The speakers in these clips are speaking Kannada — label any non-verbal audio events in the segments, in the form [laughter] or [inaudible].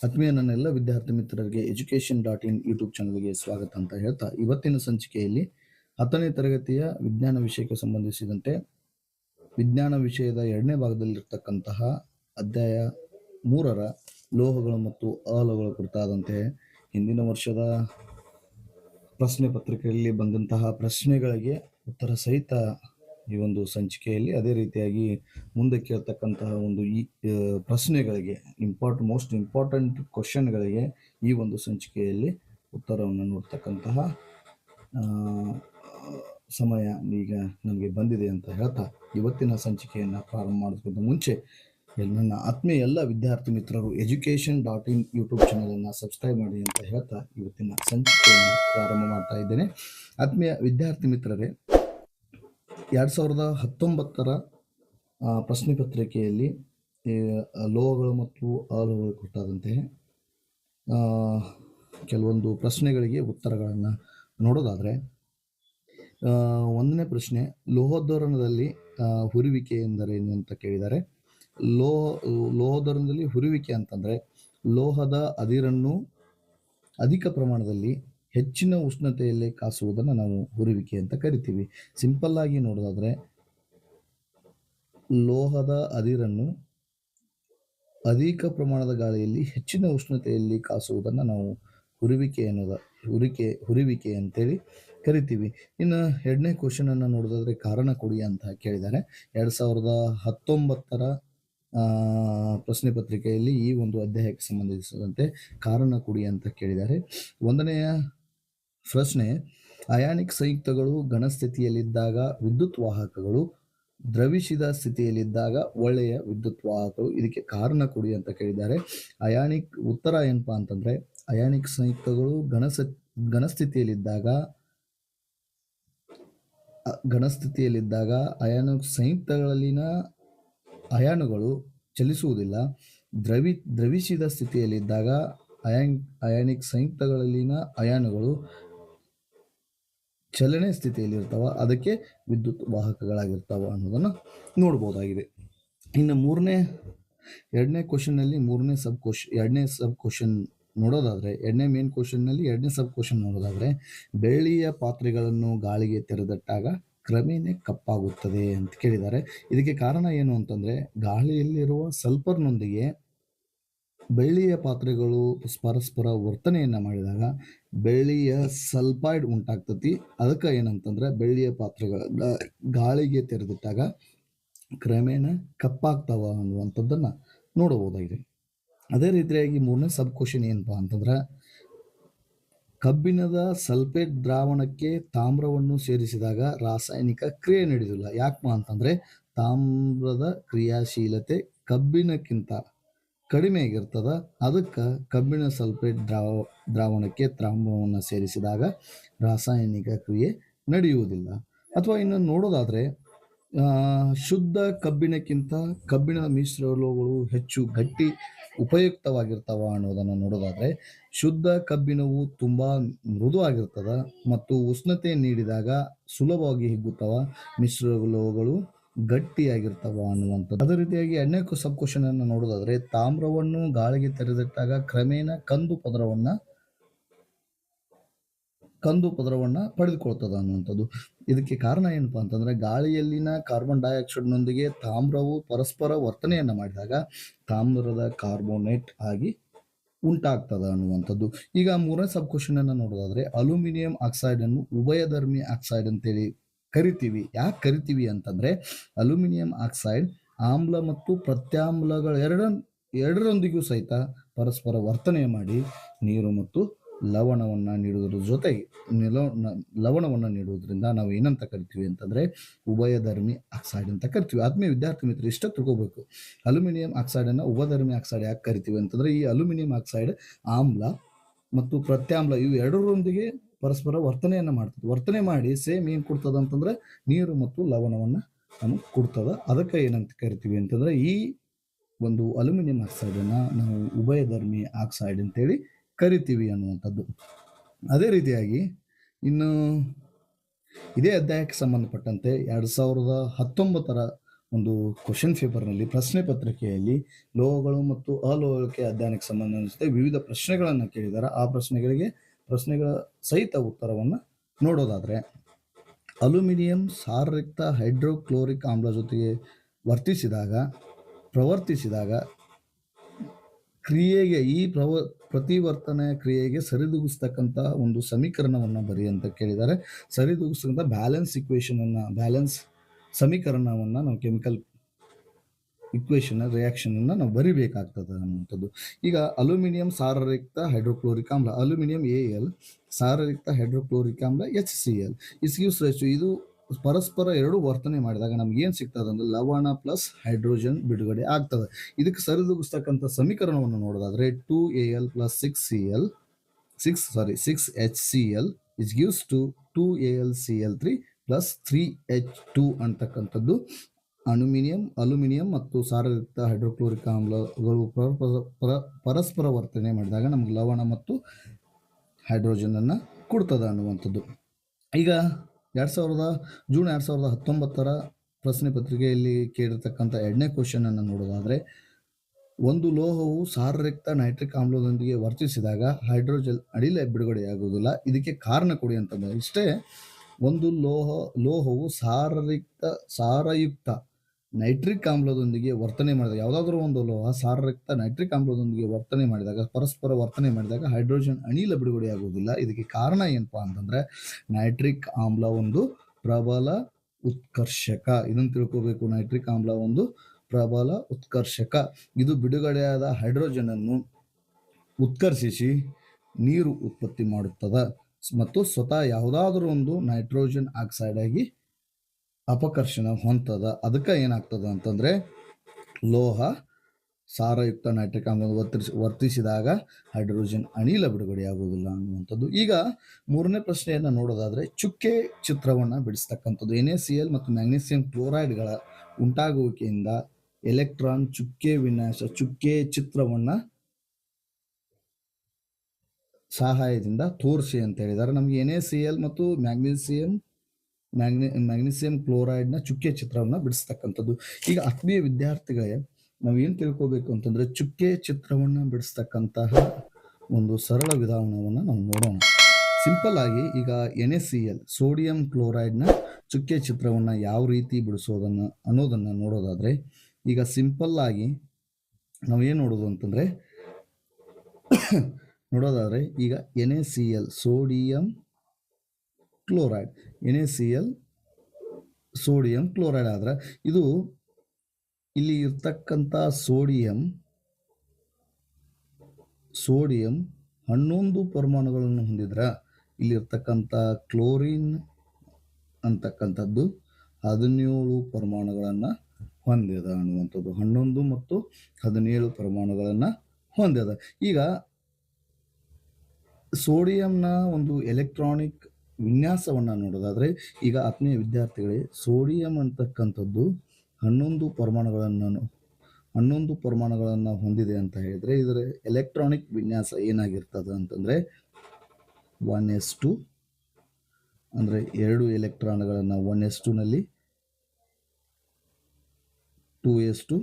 ಆತ್ಮೀಯ ನನ್ನೆಲ್ಲ ವಿದ್ಯಾರ್ಥಿ ಮಿತ್ರರಿಗೆ ಎಜುಕೇಶನ್ ಡಾಟ್ ಇನ್ ಯೂಟ್ಯೂಬ್ ಚಾನಲ್ಗೆ ಸ್ವಾಗತ ಅಂತ ಹೇಳ್ತಾ ಇವತ್ತಿನ ಸಂಚಿಕೆಯಲ್ಲಿ ಹತ್ತನೇ ತರಗತಿಯ ವಿಜ್ಞಾನ ವಿಷಯಕ್ಕೆ ಸಂಬಂಧಿಸಿದಂತೆ ವಿಜ್ಞಾನ ವಿಷಯದ ಎರಡನೇ ಭಾಗದಲ್ಲಿರ್ತಕ್ಕಂತಹ ಅಧ್ಯಾಯ ಮೂರರ ಲೋಹಗಳು ಮತ್ತು ಅಲೋಹಗಳ ಕುರಿತಾದಂತೆ ಹಿಂದಿನ ವರ್ಷದ ಪ್ರಶ್ನೆ ಪತ್ರಿಕೆಯಲ್ಲಿ ಬಂದಂತಹ ಪ್ರಶ್ನೆಗಳಿಗೆ ಉತ್ತರ ಸಹಿತ ಈ ಒಂದು ಸಂಚಿಕೆಯಲ್ಲಿ ಅದೇ ರೀತಿಯಾಗಿ ಮುಂದೆ ಕೇಳ್ತಕ್ಕಂತಹ ಒಂದು ಈ ಪ್ರಶ್ನೆಗಳಿಗೆ ಇಂಪಾರ್ಟ್ ಮೋಸ್ಟ್ ಇಂಪಾರ್ಟೆಂಟ್ ಕ್ವಶನ್ಗಳಿಗೆ ಈ ಒಂದು ಸಂಚಿಕೆಯಲ್ಲಿ ಉತ್ತರವನ್ನು ನೋಡ್ತಕ್ಕಂತಹ ಸಮಯ ಈಗ ನಮಗೆ ಬಂದಿದೆ ಅಂತ ಹೇಳ್ತಾ ಇವತ್ತಿನ ಸಂಚಿಕೆಯನ್ನು ಪ್ರಾರಂಭ ಮಾಡೋದಕ್ಕಿಂತ ಮುಂಚೆ ನನ್ನ ಆತ್ಮೀಯ ಎಲ್ಲ ವಿದ್ಯಾರ್ಥಿ ಮಿತ್ರರು ಎಜುಕೇಷನ್ ಡಾಟ್ ಇನ್ ಯೂಟ್ಯೂಬ್ ಚಾನಲನ್ನು ಸಬ್ಸ್ಕ್ರೈಬ್ ಮಾಡಿ ಅಂತ ಹೇಳ್ತಾ ಇವತ್ತಿನ ಸಂಚಿಕೆಯನ್ನು ಪ್ರಾರಂಭ ಮಾಡ್ತಾ ಇದ್ದೇನೆ. ಆತ್ಮೀಯ ವಿದ್ಯಾರ್ಥಿ ಮಿತ್ರರೇ ಎರಡು ಸಾವಿರದ ಹತ್ತೊಂಬತ್ತರ ಪ್ರಶ್ನೆ ಪತ್ರಿಕೆಯಲ್ಲಿ ಲೋಹಗಳು ಮತ್ತು ಅಲೋಹಗಳು ಕೊಟ್ಟಾದಂತೆ ಕೆಲವೊಂದು ಪ್ರಶ್ನೆಗಳಿಗೆ ಉತ್ತರಗಳನ್ನು ನೋಡೋದಾದರೆ ಒಂದನೇ ಪ್ರಶ್ನೆ, ಲೋಹೋದ್ಧರಣದಲ್ಲಿ ಹುರಿವಿಕೆ ಹುರುವಿಕೆ ಎಂದರೇನು ಅಂತ ಕೇಳಿದ್ದಾರೆ ಲೋಹ, ಲೋಹೋದ್ಧರಣದಲ್ಲಿ ಹುರಿವಿಕೆ ಅಂತಂದರೆ, ಲೋಹದ ಅದಿರನ್ನು ಅಧಿಕ ಪ್ರಮಾಣದಲ್ಲಿ ಹೆಚ್ಚಿನ ಉಷ್ಣತೆಯಲ್ಲಿ ಕಾಸುವುದನ್ನು ನಾವು ಹುರುವಿಕೆ ಅಂತ ಕರಿತೀವಿ. ಸಿಂಪಲ್ ಆಗಿ ನೋಡೋದಾದರೆ ಲೋಹದ ಅದಿರನ್ನು ಅಧಿಕ ಪ್ರಮಾಣದ ಗಾಳಿಯಲ್ಲಿ ಹೆಚ್ಚಿನ ಉಷ್ಣತೆಯಲ್ಲಿ ಕಾಸುವುದನ್ನು ನಾವು ಹುರುವಿಕೆ ಅನ್ನೋದ ಹುರಿಕೆ, ಹುರಿವಿಕೆ ಅಂತೇಳಿ ಕರಿತೀವಿ. ಇನ್ನು ಎರಡನೇ ಕ್ವಶನನ್ನು ನೋಡೋದಾದ್ರೆ ಕಾರಣ ಕೊಡಿ ಅಂತ ಕೇಳಿದ್ದಾರೆ. ಎರಡು ಸಾವಿರದ ಹತ್ತೊಂಬತ್ತರ ಪ್ರಶ್ನೆ ಪತ್ರಿಕೆಯಲ್ಲಿ ಈ ಒಂದು ಅಧ್ಯಾಯಕ್ಕೆ ಸಂಬಂಧಿಸಿದಂತೆ ಕಾರಣ ಕೊಡಿ ಅಂತ ಕೇಳಿದ್ದಾರೆ. ಒಂದನೆಯ ಪ್ರಶ್ನೆ, ಅಯಾನಿಕ್ ಸಂಯುಕ್ತಗಳು ಘನಸ್ಥಿತಿಯಲ್ಲಿದ್ದಾಗ ವಿದ್ಯುತ್ ವಾಹಕಗಳು ದ್ರವಿಸಿದ ಸ್ಥಿತಿಯಲ್ಲಿದ್ದಾಗ ಒಳ್ಳೆಯ ವಿದ್ಯುತ್ ವಾಹಕಗಳು. ಇದಕ್ಕೆ ಕಾರಣ ಕೊಡಿ ಅಂತ ಕೇಳಿದ್ದಾರೆ. ಅಯಾನಿಕ್ ಉತ್ತರ ಏನಪ್ಪಾ ಅಂತಂದ್ರೆ, ಅಯಾನಿಕ್ ಸಂಯುಕ್ತಗಳು ಘನಸ, ಘನಸ್ಥಿತಿಯಲ್ಲಿದ್ದಾಗ ಘನಸ್ಥಿತಿಯಲ್ಲಿದ್ದಾಗ ಅಯಾನಿಕ್ ಸಂಯುಕ್ತಗಳಲ್ಲಿನ ಅಯಾನುಗಳು ಚಲಿಸುವುದಿಲ್ಲ. ದ್ರವಿ ದ್ರವಿಸಿದ ಸ್ಥಿತಿಯಲ್ಲಿದ್ದಾಗ ಅಯಾನ್, ಅಯಾನಿಕ್ ಸಂಯುಕ್ತಗಳಲ್ಲಿನ ಅಯಾನುಗಳು ಚಲನೆ ಸ್ಥಿತಿಯಲ್ಲಿರ್ತಾವ, ಅದಕ್ಕೆ ವಿದ್ಯುತ್ ವಾಹಕಗಳಾಗಿರ್ತಾವ ಅನ್ನೋದನ್ನು ನೋಡ್ಬೋದಾಗಿದೆ. ಇನ್ನು ಮೂರನೇ, ಎರಡನೇ ಕ್ವಶನ್ನಲ್ಲಿ ಮೂರನೇ ಸಬ್ ಕ್ವಶನ್ ಎರಡನೇ ಸಬ್ ಕ್ವಶನ್ ನೋಡೋದಾದರೆ, ಎರಡನೇ ಮೇನ್ ಕ್ವಶನ್ನಲ್ಲಿ ಎರಡನೇ ಸಬ್ ಕ್ವಶನ್ ನೋಡೋದಾದರೆ, ಬೆಳ್ಳಿಯ ಪಾತ್ರೆಗಳನ್ನು ಗಾಳಿಗೆ ತೆರೆದಟ್ಟಾಗ ಕ್ರಮೇಣ ಕಪ್ಪಾಗುತ್ತದೆ ಅಂತ ಕೇಳಿದ್ದಾರೆ. ಇದಕ್ಕೆ ಕಾರಣ ಏನು ಅಂತಂದರೆ, ಗಾಳಿಯಲ್ಲಿರುವ ಸಲ್ಫರ್ನೊಂದಿಗೆ ಬೆಳ್ಳಿಯ ಪಾತ್ರೆಗಳು ಪರಸ್ಪರ ವರ್ತನೆಯನ್ನು ಮಾಡಿದಾಗ ಬೆಳ್ಳಿಯ ಸಲ್ಫೈಡ್ ಉಂಟಾಗ್ತತಿ. ಅದಕ್ಕೆ ಏನಂತಂದ್ರೆ ಬೆಳ್ಳಿಯ ಪಾತ್ರೆಗಳ ಗಾಳಿಗೆ ತೆರೆದಿಟ್ಟಾಗ ಕ್ರಮೇಣ ಕಪ್ಪಾಗ್ತಾವ ಅನ್ನುವಂಥದ್ದನ್ನ ನೋಡಬಹುದಾಗಿದೆ. ಅದೇ ರೀತಿಯಾಗಿ ಮೂರನೇ ಸಬ್ ಕ್ವಶನ್ ಏನಪ್ಪಾ ಅಂತಂದ್ರೆ ಕಬ್ಬಿಣದ ಸಲ್ಫೇಟ್ ದ್ರಾವಣಕ್ಕೆ ತಾಮ್ರವನ್ನು ಸೇರಿಸಿದಾಗ ರಾಸಾಯನಿಕ ಕ್ರಿಯೆ ನಡೆಯುವುದಿಲ್ಲ ಯಾಕಪ್ಪ ಅಂತಂದ್ರೆ ತಾಮ್ರದ ಕ್ರಿಯಾಶೀಲತೆ ಕಬ್ಬಿಣಕ್ಕಿಂತ ಕಡಿಮೆ ಆಗಿರ್ತದ ಅದಕ್ಕೆ ಕಬ್ಬಿಣ ಸಲ್ಫೇಟ್ ದ್ರಾವ, ದ್ರಾವಣಕ್ಕೆ ತ್ರಾಂಬವನ್ನು ಸೇರಿಸಿದಾಗ ರಾಸಾಯನಿಕ ಕ್ರಿಯೆ ನಡೆಯುವುದಿಲ್ಲ. ಅಥವಾ ಇನ್ನು ನೋಡೋದಾದರೆ ಶುದ್ಧ ಕಬ್ಬಿಣಕ್ಕಿಂತ ಕಬ್ಬಿಣದ ಮಿಶ್ರಲೋಹಗಳು ಹೆಚ್ಚು ಗಟ್ಟಿ ಉಪಯುಕ್ತವಾಗಿರ್ತಾವ ಅನ್ನೋದನ್ನು ನೋಡೋದಾದರೆ, ಶುದ್ಧ ಕಬ್ಬಿಣವು ತುಂಬ ಮೃದು ಆಗಿರ್ತದೆ ಮತ್ತು ಉಷ್ಣತೆ ನೀಡಿದಾಗ ಸುಲಭವಾಗಿ ಹಿಗ್ಗುತ್ತವ ಮಿಶ್ರಲೋಹಗಳು ಗಟ್ಟಿಯಾಗಿರ್ತಾವ ಅನ್ನುವಂಥದ್ದು. ಅದೇ ರೀತಿಯಾಗಿ ಎಣ್ಣೆ ಸಬ್ ಕ್ವಶನ್ ಅನ್ನು ನೋಡೋದಾದ್ರೆ ತಾಮ್ರವನ್ನು ಗಾಳಿಗೆ ತೆರೆದಿಟ್ಟಾಗ ಕ್ರಮೇಣ ಕಂದು ಪದರವನ್ನ ಕಂದು ಪದರವನ್ನ ಪಡೆದುಕೊಳ್ತದ ಅನ್ನುವಂಥದ್ದು. ಇದಕ್ಕೆ ಕಾರಣ ಏನಪ್ಪ ಅಂತಂದ್ರೆ, ಗಾಳಿಯಲ್ಲಿನ ಕಾರ್ಬನ್ ಡೈಆಕ್ಸೈಡ್ನೊಂದಿಗೆ ತಾಮ್ರವು ಪರಸ್ಪರ ವರ್ತನೆಯನ್ನ ಮಾಡಿದಾಗ ತಾಮ್ರದ ಕಾರ್ಬೋನೇಟ್ ಆಗಿ ಉಂಟಾಗ್ತದ ಅನ್ನುವಂಥದ್ದು. ಈಗ ಮೂರನೇ ಸಬ್ ಕ್ವಶನ್ ಅನ್ನು ನೋಡೋದಾದ್ರೆ ಅಲ್ಯೂಮಿನಿಯಂ ಆಕ್ಸೈಡ್ ಅನ್ನು ಉಭಯಧರ್ಮಿ ಆಕ್ಸೈಡ್ ಅಂತೇಳಿ ಕರಿತೀವಿ. ಯಾಕೆ ಕರಿತೀವಿ ಅಂತಂದರೆ ಅಲ್ಯೂಮಿನಿಯಂ ಆಕ್ಸೈಡ್, ಆಮ್ಲ ಮತ್ತು ಪ್ರತ್ಯಾಮ್ಲಗಳ ಎರಡ ಎರಡರೊಂದಿಗೂ ಸಹಿತ ಪರಸ್ಪರ ವರ್ತನೆ ಮಾಡಿ ನೀರು ಮತ್ತು ಲವಣವನ್ನು ನೀಡುವುದರ ಜೊತೆಗೆ ಲವಣವನ್ನು ನೀಡುವುದರಿಂದ ನಾವು ಏನಂತ ಕರಿತೀವಿ ಅಂತಂದ್ರೆ ಉಭಯಧರ್ಮಿ ಆಕ್ಸೈಡ್ ಅಂತ ಕರಿತೀವಿ. ಆದಮೇಲೆ ವಿದ್ಯಾರ್ಥಿ ಮಿತ್ರ ಇಷ್ಟ ತಿಳ್ಕೋಬೇಕು ಅಲ್ಯೂಮಿನಿಯಂ ಆಕ್ಸೈಡನ್ನು ಉಭಯಧರ್ಮಿ ಆಕ್ಸೈಡ್ ಯಾಕೆ ಕರಿತೀವಿ ಅಂತಂದರೆ ಈ ಅಲ್ಯೂಮಿನಿಯಂ ಆಕ್ಸೈಡ್, ಆಮ್ಲ ಮತ್ತು ಪ್ರತ್ಯಾಮ್ಲ ಇವು ಎರಡರೊಂದಿಗೆ ಪರಸ್ಪರ ವರ್ತನೆಯನ್ನು ಮಾಡ್ತದೆ. ವರ್ತನೆ ಮಾಡಿ ಸೇಮ್ ಏನು ಕೊಡ್ತದ ಅಂತಂದ್ರೆ ನೀರು ಮತ್ತು ಲವಣವನ್ನು ನಮಗೆ ಕೊಡ್ತದ. ಅದಕ್ಕೆ ಏನಂತ ಕರಿತೀವಿ ಅಂತಂದ್ರೆ ಈ ಒಂದು ಅಲ್ಯೂಮಿನಿಯಂ ಆಕ್ಸೈಡನ್ನು ನಾವು ಉಭಯಧರ್ಮಿ ಆಕ್ಸೈಡ್ ಅಂತೇಳಿ ಕರಿತೀವಿ ಅನ್ನುವಂಥದ್ದು. ಅದೇ ರೀತಿಯಾಗಿ ಇನ್ನು ಇದೇ ಅಧ್ಯಾಯಕ್ಕೆ ಸಂಬಂಧಪಟ್ಟಂತೆ ಎರಡು ಸಾವಿರದ ಹತ್ತೊಂಬತ್ತರ ಒಂದು ಕ್ವಶನ್ ಪೇಪರ್ನಲ್ಲಿ ಪ್ರಶ್ನೆ ಪತ್ರಿಕೆಯಲ್ಲಿ ಲೋಹಗಳು ಮತ್ತು ಅಲೋಹಕ್ಕೆ ಅಧ್ಯಯನಕ್ಕೆ ಸಂಬಂಧಿಸಿದ ವಿವಿಧ ಪ್ರಶ್ನೆಗಳನ್ನು ಕೇಳಿದ್ದಾರೆ. ಆ ಪ್ರಶ್ನೆಗಳಿಗೆ ಪ್ರಶ್ನೆಗಳ ಸಹಿತ ಉತ್ತರವನ್ನು ನೋಡೋದಾದರೆ ಅಲ್ಯೂಮಿನಿಯಂ ಸಾರಯುಕ್ತ ಹೈಡ್ರೋಕ್ಲೋರಿಕ್ ಆಮ್ಲ ಜೊತೆಗೆ ವರ್ತಿಸಿದಾಗ, ಪ್ರವರ್ತಿಸಿದಾಗ ಕ್ರಿಯೆಗೆ, ಈ ಪ್ರವ, ಪ್ರತಿವರ್ತನೆ ಕ್ರಿಯೆಗೆ ಸರಿದೂಗಿಸ್ತಕ್ಕಂಥ ಒಂದು ಸಮೀಕರಣವನ್ನು ಬರಿ ಅಂತ ಕೇಳಿದ್ದಾರೆ. ಸರಿದೂಗಿಸ್ತಕ್ಕಂಥ ಬ್ಯಾಲೆನ್ಸ್ ಇಕ್ವೇಷನನ್ನು ಬ್ಯಾಲೆನ್ಸ್ ಸಮೀಕರಣವನ್ನು ನಾವು ಕೆಮಿಕಲ್ ಇಕ್ವೇಶನ್ ರಿಯಾಕ್ಷನ್ ಅನ್ನ ನಾವು ಬರಿಬೇಕಾಗ್ತದೆ ಅನ್ನುವಂಥದ್ದು. ಈಗ ಅಲ್ಯೂಮಿನಿಯಂ ಸಾರರಿಕ್ತ ಹೈಡ್ರೋಕ್ಲೋರಿಕ್ ಆಮ್ಲ ಅಲ್ಯೂಮಿನಿಯಂ ಎ ಎಲ್ ಸಾರಯುಕ್ತ ಹೈಡ್ರೋಕ್ಲೋರಿಕ್ ಆಮ್ಲ ಎಚ್ ಸಿ ಎಲ್ ಇಸ್ಯೂಸ್ ರೇಷು ಇದು ಪರಸ್ಪರ ಎರಡು ವರ್ತನೆ ಮಾಡಿದಾಗ ನಮ್ಗೆ ಏನು ಸಿಗ್ತದೆ ಅಂದ್ರೆ ಲವಣ ಪ್ಲಸ್ ಹೈಡ್ರೋಜನ್ ಬಿಡುಗಡೆ ಆಗ್ತದೆ. ಇದಕ್ಕೆ ಸರಿದುಗಿಸ್ತಕ್ಕಂಥ ಸಮೀಕರಣವನ್ನು ನೋಡೋದಾದ್ರೆ two A L plus six C L six sorry six H C L is gives to two A L C L three plus three H two ಅಂತಕ್ಕಂಥದ್ದು. ಅಲ್ಯೂಮಿನಿಯಂ ಅಲ್ಯೂಮಿನಿಯಂ ಮತ್ತು ಸಾರಯುಕ್ತ ಹೈಡ್ರೋಕ್ಲೋರಿಕ್ ಆಮ್ಲಗಳು ಪರ- ಪರ- ಪರ- ಪರಸ್ಪರ ವರ್ತನೆ ಮಾಡಿದಾಗ ನಮಗೆ ಲವಣ ಮತ್ತು ಹೈಡ್ರೋಜನ್ ಅನ್ನು ಕೊಡ್ತದೆ ಅನ್ನುವಂಥದ್ದು. ಈಗ ಎರಡು ಸಾವಿರದ, ಜೂನ್ ಎರಡು ಸಾವಿರದ ಹತ್ತೊಂಬತ್ತರ ಪ್ರಶ್ನೆ ಪತ್ರಿಕೆಯಲ್ಲಿ ಕೇಳಿರ್ತಕ್ಕಂಥ ಎರಡನೇ ಕ್ವಶನ್ ಅನ್ನು ನೋಡೋದಾದ್ರೆ, ಒಂದು ಲೋಹವು ಸಾರರಿಕ್ತ ನೈಟ್ರಿಕ್ ಆಮ್ಲದೊಂದಿಗೆ ವರ್ತಿಸಿದಾಗ ಹೈಡ್ರೋಜನ್ ಅಡಿಲ ಬಿಡುಗಡೆಯಾಗುವುದಿಲ್ಲ, ಇದಕ್ಕೆ ಕಾರಣ ಕೊಡಿ ಅಂತ ಇಷ್ಟೇ, ಒಂದು ಲೋಹ, ಲೋಹವು ಸಾರರಿಕ್ತ, ಸಾರಯುಕ್ತ ನೈಟ್ರಿಕ್ ಆಮ್ಲದೊಂದಿಗೆ ವರ್ತನೆ ಮಾಡಿದಾಗ, ಯಾವುದಾದ್ರೂ ಒಂದು ಲೋಹ ಸಾರರಕ್ತ ನೈಟ್ರಿಕ್ ಆಮ್ಲದೊಂದಿಗೆ ವರ್ತನೆ ಮಾಡಿದಾಗ, ಪರಸ್ಪರ ವರ್ತನೆ ಮಾಡಿದಾಗ ಹೈಡ್ರೋಜನ್ ಅನಿಲ ಬಿಡುಗಡೆಯಾಗುವುದಿಲ್ಲ ಇದಕ್ಕೆ ಕಾರಣ ಏನಪ್ಪ ಅಂತಂದ್ರೆ, ನೈಟ್ರಿಕ್ ಆಮ್ಲ ಒಂದು ಪ್ರಬಲ ಉತ್ಕರ್ಷಕ. ಇದನ್ನು ತಿಳ್ಕೋಬೇಕು, ನೈಟ್ರಿಕ್ ಆಮ್ಲ ಒಂದು ಪ್ರಬಲ ಉತ್ಕರ್ಷಕ. ಇದು ಬಿಡುಗಡೆಯಾದ ಹೈಡ್ರೋಜನ್ ಅನ್ನು ಉತ್ಕರ್ಷಿಸಿ ನೀರು ಉತ್ಪತ್ತಿ ಮಾಡುತ್ತದೆ. ಮತ್ತು ಸ್ವತಃ ಯಾವುದಾದ್ರೂ ಒಂದು ನೈಟ್ರೋಜನ್ ಆಕ್ಸೈಡ್ ಆಗಿ ಅಪಕರ್ಷಣ ಹೊಂತದ. ಅದಕ್ಕೆ ಏನಾಗ್ತದ ಅಂತಂದರೆ, ಲೋಹ ಸಾರಯುಕ್ತ ನೈಟ್ರಿಕ್ ಆಮ್ಲ ವರ್ತಿಸಿ, ವರ್ತಿಸಿದಾಗ ಹೈಡ್ರೋಜನ್ ಅನಿಲ ಬಿಡುಗಡೆಯಾಗುವುದಿಲ್ಲ ಅನ್ನುವಂಥದ್ದು. ಈಗ ಮೂರನೇ ಪ್ರಶ್ನೆಯನ್ನು ನೋಡೋದಾದರೆ, ಚುಕ್ಕೆ ಚಿತ್ರವನ್ನು ಬಿಡಿಸ್ತಕ್ಕಂಥದ್ದು. ಎನ್ ಸಿ ಎಲ್ ಮತ್ತು ಮ್ಯಾಗ್ನೀಸಿಯಂ ಕ್ಲೋರೈಡ್ಗಳ ಉಂಟಾಗುವಿಕೆಯಿಂದ ಎಲೆಕ್ಟ್ರಾನ್ ಚುಕ್ಕೆ ವಿನ್ಯಾಸ, ಚುಕ್ಕೆ ಚಿತ್ರವನ್ನು ಸಹಾಯದಿಂದ ತೋರಿಸಿ ಅಂತ ಹೇಳಿದ್ದಾರೆ. ನಮಗೆ ಎನ್ ಸಿ ಎಲ್ ಮತ್ತು ಮ್ಯಾಗ್ನೀಸಿಯಂ ಮ್ಯಾಗ್ನಿ, ಮ್ಯಾಗ್ನೀಸಿಯಂ ಕ್ಲೋರೈಡ್ನ ಚುಕ್ಕೆ ಚಿತ್ರವನ್ನು ಬಿಡಿಸ್ತಕ್ಕಂಥದ್ದು. ಈಗ ಆತ್ಮೀಯ ವಿದ್ಯಾರ್ಥಿಗಳೇ, ನಾವೇನು ತಿಳ್ಕೋಬೇಕು ಅಂತಂದರೆ ಚುಕ್ಕೆ ಚಿತ್ರವನ್ನು ಬಿಡಿಸ್ತಕ್ಕಂತಹ ಒಂದು ಸರಳ ವಿಧಾನವನ್ನು ನಾವು ನೋಡೋಣ. ಸಿಂಪಲ್ ಆಗಿ ಈಗ N S C L, sodium ಕ್ಲೋರೈಡ್ನ ಚುಕ್ಕೆ ಚಿತ್ರವನ್ನು ಯಾವ ರೀತಿ ಬಿಡಿಸೋದನ್ನು ಅನ್ನೋದನ್ನು ನೋಡೋದಾದರೆ, ಈಗ ಸಿಂಪಲ್ ಆಗಿ ನಾವೇನು ನೋಡೋದು ಅಂತಂದರೆ, [coughs] ನೋಡೋದಾದರೆ ಈಗ N A C L, sodium chloride, N A C L sodium chloride ಆದ್ರೆ ಇದು ಇಲ್ಲಿ ಇರ್ತಕ್ಕಂಥ ಸೋಡಿಯಂ ಸೋಡಿಯಂ ಹನ್ನೊಂದು ಪರಮಾಣುಗಳನ್ನು ಹೊಂದಿದ್ರ ಇಲ್ಲಿ ಇರ್ತಕ್ಕಂಥ ಕ್ಲೋರಿನ್ ಅಂತಕ್ಕಂಥದ್ದು ಹದಿನೇಳು ಪರಮಾಣುಗಳನ್ನು ಹೊಂದಿದ ಅನ್ನುವಂಥದ್ದು. ಹನ್ನೊಂದು ಮತ್ತು ಹದಿನೇಳು ಪರಮಾಣುಗಳನ್ನು ಹೊಂದಿದೆ. ಈಗ ಸೋಡಿಯಂನ ಒಂದು ಎಲೆಕ್ಟ್ರಾನಿಕ್ ವಿನ್ಯಾಸವನ್ನು ನೋಡೋದಾದರೆ, ಈಗ ಆತ್ಮೀಯ ವಿದ್ಯಾರ್ಥಿಗಳೇ ಸೋಡಿಯಂ ಅಂತಕ್ಕಂಥದ್ದು ಹನ್ನೊಂದು ಪರಮಾಣುಗಳನ್ನು ಹನ್ನೊಂದು ಪರಮಾಣುಗಳನ್ನು ಹೊಂದಿದೆ ಅಂತ ಹೇಳಿದರೆ, ಇದರ ಎಲೆಕ್ಟ್ರಾನಿಕ್ ವಿನ್ಯಾಸ ಏನಾಗಿರ್ತದೆ ಅಂತಂದರೆ, ಒನ್ ಎಸ್ ಟು ಅಂದರೆ ಎರಡು ಎಲೆಕ್ಟ್ರಾನ್ಗಳನ್ನು one S ಟುನಲ್ಲಿ two S two,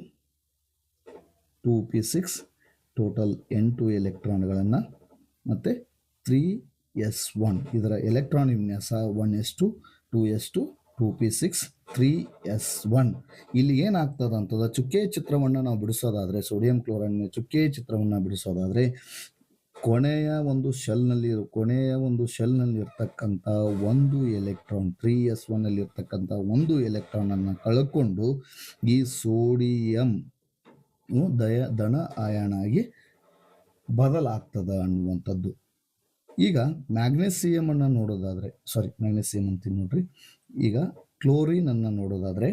two P six, total ಎಂಟು ಎಲೆಕ್ಟ್ರಾನ್ಗಳನ್ನು ಮತ್ತು ತ್ರೀ ಎಸ್ ಒನ್, ಇದರ ಎಲೆಕ್ಟ್ರಾನ್ ವಿನ್ಯಾಸ one S two, two S two, two P six, three S one. ಇಲ್ಲಿ ಏನಾಗ್ತದೆ ಅಂತದ ಚುಕ್ಕೆ ಚಿತ್ರವನ್ನು ನಾವು ಬಿಡಿಸೋದಾದರೆ ಸೋಡಿಯಂ ಕ್ಲೋರೈಡ್ನ ಚುಕ್ಕೆ ಚಿತ್ರವನ್ನು ಬಿಡಿಸೋದಾದರೆ, ಕೊನೆಯ ಒಂದು ಶೆಲ್ನಲ್ಲಿ ಕೊನೆಯ ಒಂದು ಶೆಲ್ನಲ್ಲಿ ಇರ್ತಕ್ಕಂಥ ಒಂದು ಎಲೆಕ್ಟ್ರಾನ್ ತ್ರೀ ಎಸ್ ಒನ್ನಲ್ಲಿ ಇರ್ತಕ್ಕಂಥ ಒಂದು ಎಲೆಕ್ಟ್ರಾನನ್ನು ಕಳ್ಕೊಂಡು ಈ ಸೋಡಿಯಂ ದಯ ದಣ ಆಯಾಣ ಆಗಿ ಬದಲಾಗ್ತದೆ ಅನ್ನುವಂಥದ್ದು. ಈಗ ಮ್ಯಾಗ್ನೆಸಿಯಮ್ ಅನ್ನು ನೋಡೋದಾದ್ರೆ ಸಾರಿ ಮ್ಯಾಗ್ನೆಸಿಯಮ್ ಅಂತೀನಿ ನೋಡ್ರಿ. ಈಗ ಕ್ಲೋರಿನ್ ಅನ್ನು ನೋಡೋದಾದ್ರೆ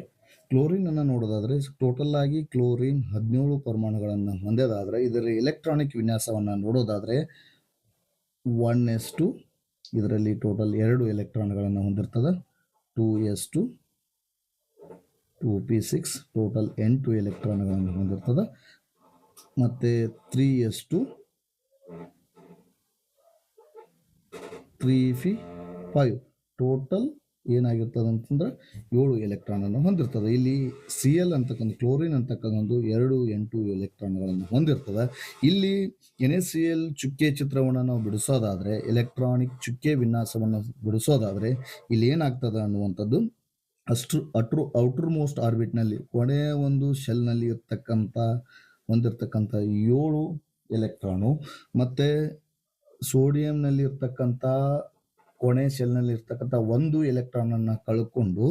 ಕ್ಲೋರಿನ್ ಅನ್ನು ನೋಡೋದಾದ್ರೆ ಟೋಟಲ್ ಆಗಿ ಕ್ಲೋರಿನ್ ಹದಿನೇಳು ಪರಮಾಣುಗಳನ್ನು ಹೊಂದೋದಾದ್ರೆ ಇದರ ಎಲೆಕ್ಟ್ರಾನಿಕ್ ವಿನ್ಯಾಸವನ್ನು ನೋಡೋದಾದ್ರೆ ಒನ್ ಎಸ್ ಟು ಇದರಲ್ಲಿ ಟೋಟಲ್ ಎರಡು ಎಲೆಕ್ಟ್ರಾನ್ಗಳನ್ನು ಹೊಂದಿರ್ತದೆ. Two S two two P six total ಎಂಟು ಎಲೆಕ್ಟ್ರಾನ್ಗಳನ್ನು ಹೊಂದಿರ್ತದೆ. ಮತ್ತು three S two three P five total ಏನಾಗಿರ್ತದೆ ಅಂತಂದ್ರೆ ಏಳು ಎಲೆಕ್ಟ್ರಾನನ್ನು ಹೊಂದಿರ್ತದೆ. ಇಲ್ಲಿ ಸಿ ಎಲ್ ಅಂತಕ್ಕಂಥ ಕ್ಲೋರಿನ್ ಅಂತಕ್ಕಂಥದ್ದು ಎರಡು ಎಂಟು ಎಲೆಕ್ಟ್ರಾನ್ಗಳನ್ನು ಹೊಂದಿರ್ತದೆ. ಇಲ್ಲಿ ಎನ್ ಎಸ್ ಸಿ ಎಲ್ ಚುಕ್ಕೆ ಚಿತ್ರವನ್ನು ನಾವು ಬಿಡಿಸೋದಾದರೆ, ಎಲೆಕ್ಟ್ರಾನಿಕ್ ಚುಕ್ಕೆ ವಿನ್ಯಾಸವನ್ನು ಬಿಡಿಸೋದಾದರೆ, ಇಲ್ಲಿ ಏನಾಗ್ತದೆ ಅನ್ನುವಂಥದ್ದು ಅಷ್ಟು ಅಟ್ರು ಔಟರ್ ಮೋಸ್ಟ್ ಆರ್ಬಿಟ್ನಲ್ಲಿ ಕೊನೆಯ ಒಂದು ಶೆಲ್ನಲ್ಲಿ ಇರ್ತಕ್ಕಂಥ, ಹೊಂದಿರತಕ್ಕಂಥ ಏಳು ಎಲೆಕ್ಟ್ರಾನು ಮತ್ತು ಸೋಡಿಯಂನಲ್ಲಿ ಇರ್ತಕ್ಕಂಥ ಕೊನೆ ಶೆಲ್ನಲ್ಲಿ ಇರ್ತಕ್ಕಂಥ ಒಂದು ಎಲೆಕ್ಟ್ರಾನನ್ನು ಕಳ್ಕೊಂಡು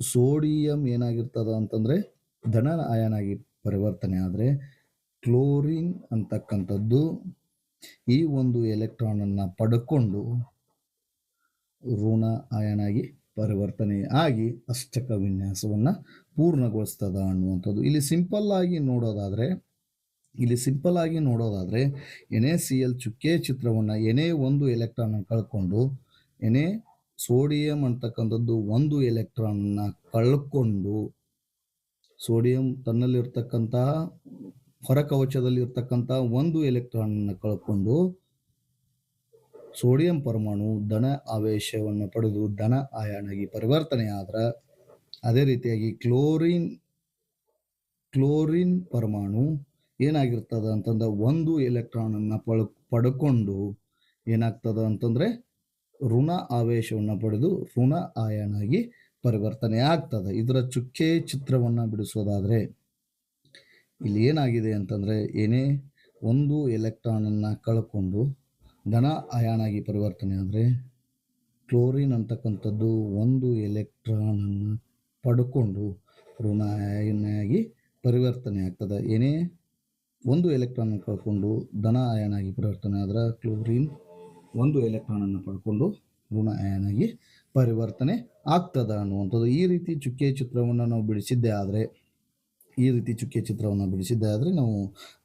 ಸೋಡಿಯಂ ಏನಾಗಿರ್ತದ ಅಂತಂದರೆ ಧನ ಆಯನಾಗಿ ಪರಿವರ್ತನೆ ಆದರೆ ಕ್ಲೋರಿನ್ ಅಂತಕ್ಕಂಥದ್ದು ಈ ಒಂದು ಎಲೆಕ್ಟ್ರಾನನ್ನು ಪಡ್ಕೊಂಡು ಋಣ ಆಯನಾಗಿ ಪರಿವರ್ತನೆ ಆಗಿ ಅಷ್ಟಕ ವಿನ್ಯಾಸವನ್ನು ಪೂರ್ಣಗೊಳಿಸ್ತದ ಅನ್ನುವಂಥದ್ದು. ಇಲ್ಲಿ ಸಿಂಪಲ್ ಆಗಿ ನೋಡೋದಾದರೆ ಇಲ್ಲಿ ಸಿಂಪಲ್ ಆಗಿ ನೋಡೋದಾದರೆ, ಎನೆ ಸಿ ಎಲ್ ಚುಕ್ಕೆ ಚಿತ್ರವನ್ನು ಎನೆ ಒಂದು ಎಲೆಕ್ಟ್ರಾನ್ ಕಳ್ಕೊಂಡು, ಎನೆ ಸೋಡಿಯಂ ಅಂತಕ್ಕಂಥದ್ದು ಒಂದು ಎಲೆಕ್ಟ್ರಾನ್ನ ಕಳ್ಕೊಂಡು, ಸೋಡಿಯಂ ತನ್ನಲ್ಲಿರ್ತಕ್ಕಂತಹ ಹೊರಕವಚದಲ್ಲಿರ್ತಕ್ಕಂಥ ಒಂದು ಎಲೆಕ್ಟ್ರಾನನ್ನು ಕಳ್ಕೊಂಡು, ಸೋಡಿಯಂ ಪರಮಾಣು ಧನ ಆವೇಶವನ್ನು ಪಡೆದು ಧನ ಆಯಾನಾಗಿ ಪರಿವರ್ತನೆ ಆದ್ರೆ, ಅದೇ ರೀತಿಯಾಗಿ ಕ್ಲೋರಿನ್ ಕ್ಲೋರಿನ್ ಪರಮಾಣು ಏನಾಗಿರ್ತದ ಅಂತಂದ್ರೆ ಒಂದು ಎಲೆಕ್ಟ್ರಾನನ್ನು ಪಡ್ ಪಡ್ಕೊಂಡು ಏನಾಗ್ತದ ಅಂತಂದ್ರೆ ಋಣ ಆವೇಶವನ್ನು ಪಡೆದು ಋಣ ಆಯನಾಗಿ ಪರಿವರ್ತನೆ ಆಗ್ತದೆ. ಇದರ ಚುಕ್ಕೆ ಚಿತ್ರವನ್ನು ಬಿಡಿಸೋದಾದರೆ ಇಲ್ಲಿ ಏನಾಗಿದೆ ಅಂತಂದರೆ ಏನೇ ಒಂದು ಎಲೆಕ್ಟ್ರಾನನ್ನು ಕಳ್ಕೊಂಡು ಧನ ಅಯಾನಾಗಿ ಪರಿವರ್ತನೆ ಆದರೆ ಕ್ಲೋರಿನ್ ಅಂತಕ್ಕಂಥದ್ದು ಒಂದು ಎಲೆಕ್ಟ್ರಾನನ್ನು ಪಡ್ಕೊಂಡು ಋಣ ಅಯಾನಾಗಿ ಪರಿವರ್ತನೆ ಆಗ್ತದೆ. ಏನೇ ಒಂದು ಎಲೆಕ್ಟ್ರಾನ್ ಕಳ್ಕೊಂಡು ಧನ ಅಯಾನಾಗಿ ಪರಿವರ್ತನೆ ಆದ್ರೆ ಕ್ಲೋರಿನ್ ಒಂದು ಎಲೆಕ್ಟ್ರಾನನ್ನು ಪಡ್ಕೊಂಡು ಋಣ ಅಯಾನಾಗಿ ಪರಿವರ್ತನೆ ಆಗ್ತದ ಅನ್ನುವಂಥದ್ದು. ಈ ರೀತಿ ಚುಕ್ಕೆ ಚಿತ್ರವನ್ನು ನಾವು ಬಿಡಿಸಿದ್ದೇ ಆದರೆ, ಈ ರೀತಿ ಚುಕ್ಕೆ ಚಿತ್ರವನ್ನು ಬಿಡಿಸಿದ್ದೇ ಆದರೆ ನಾವು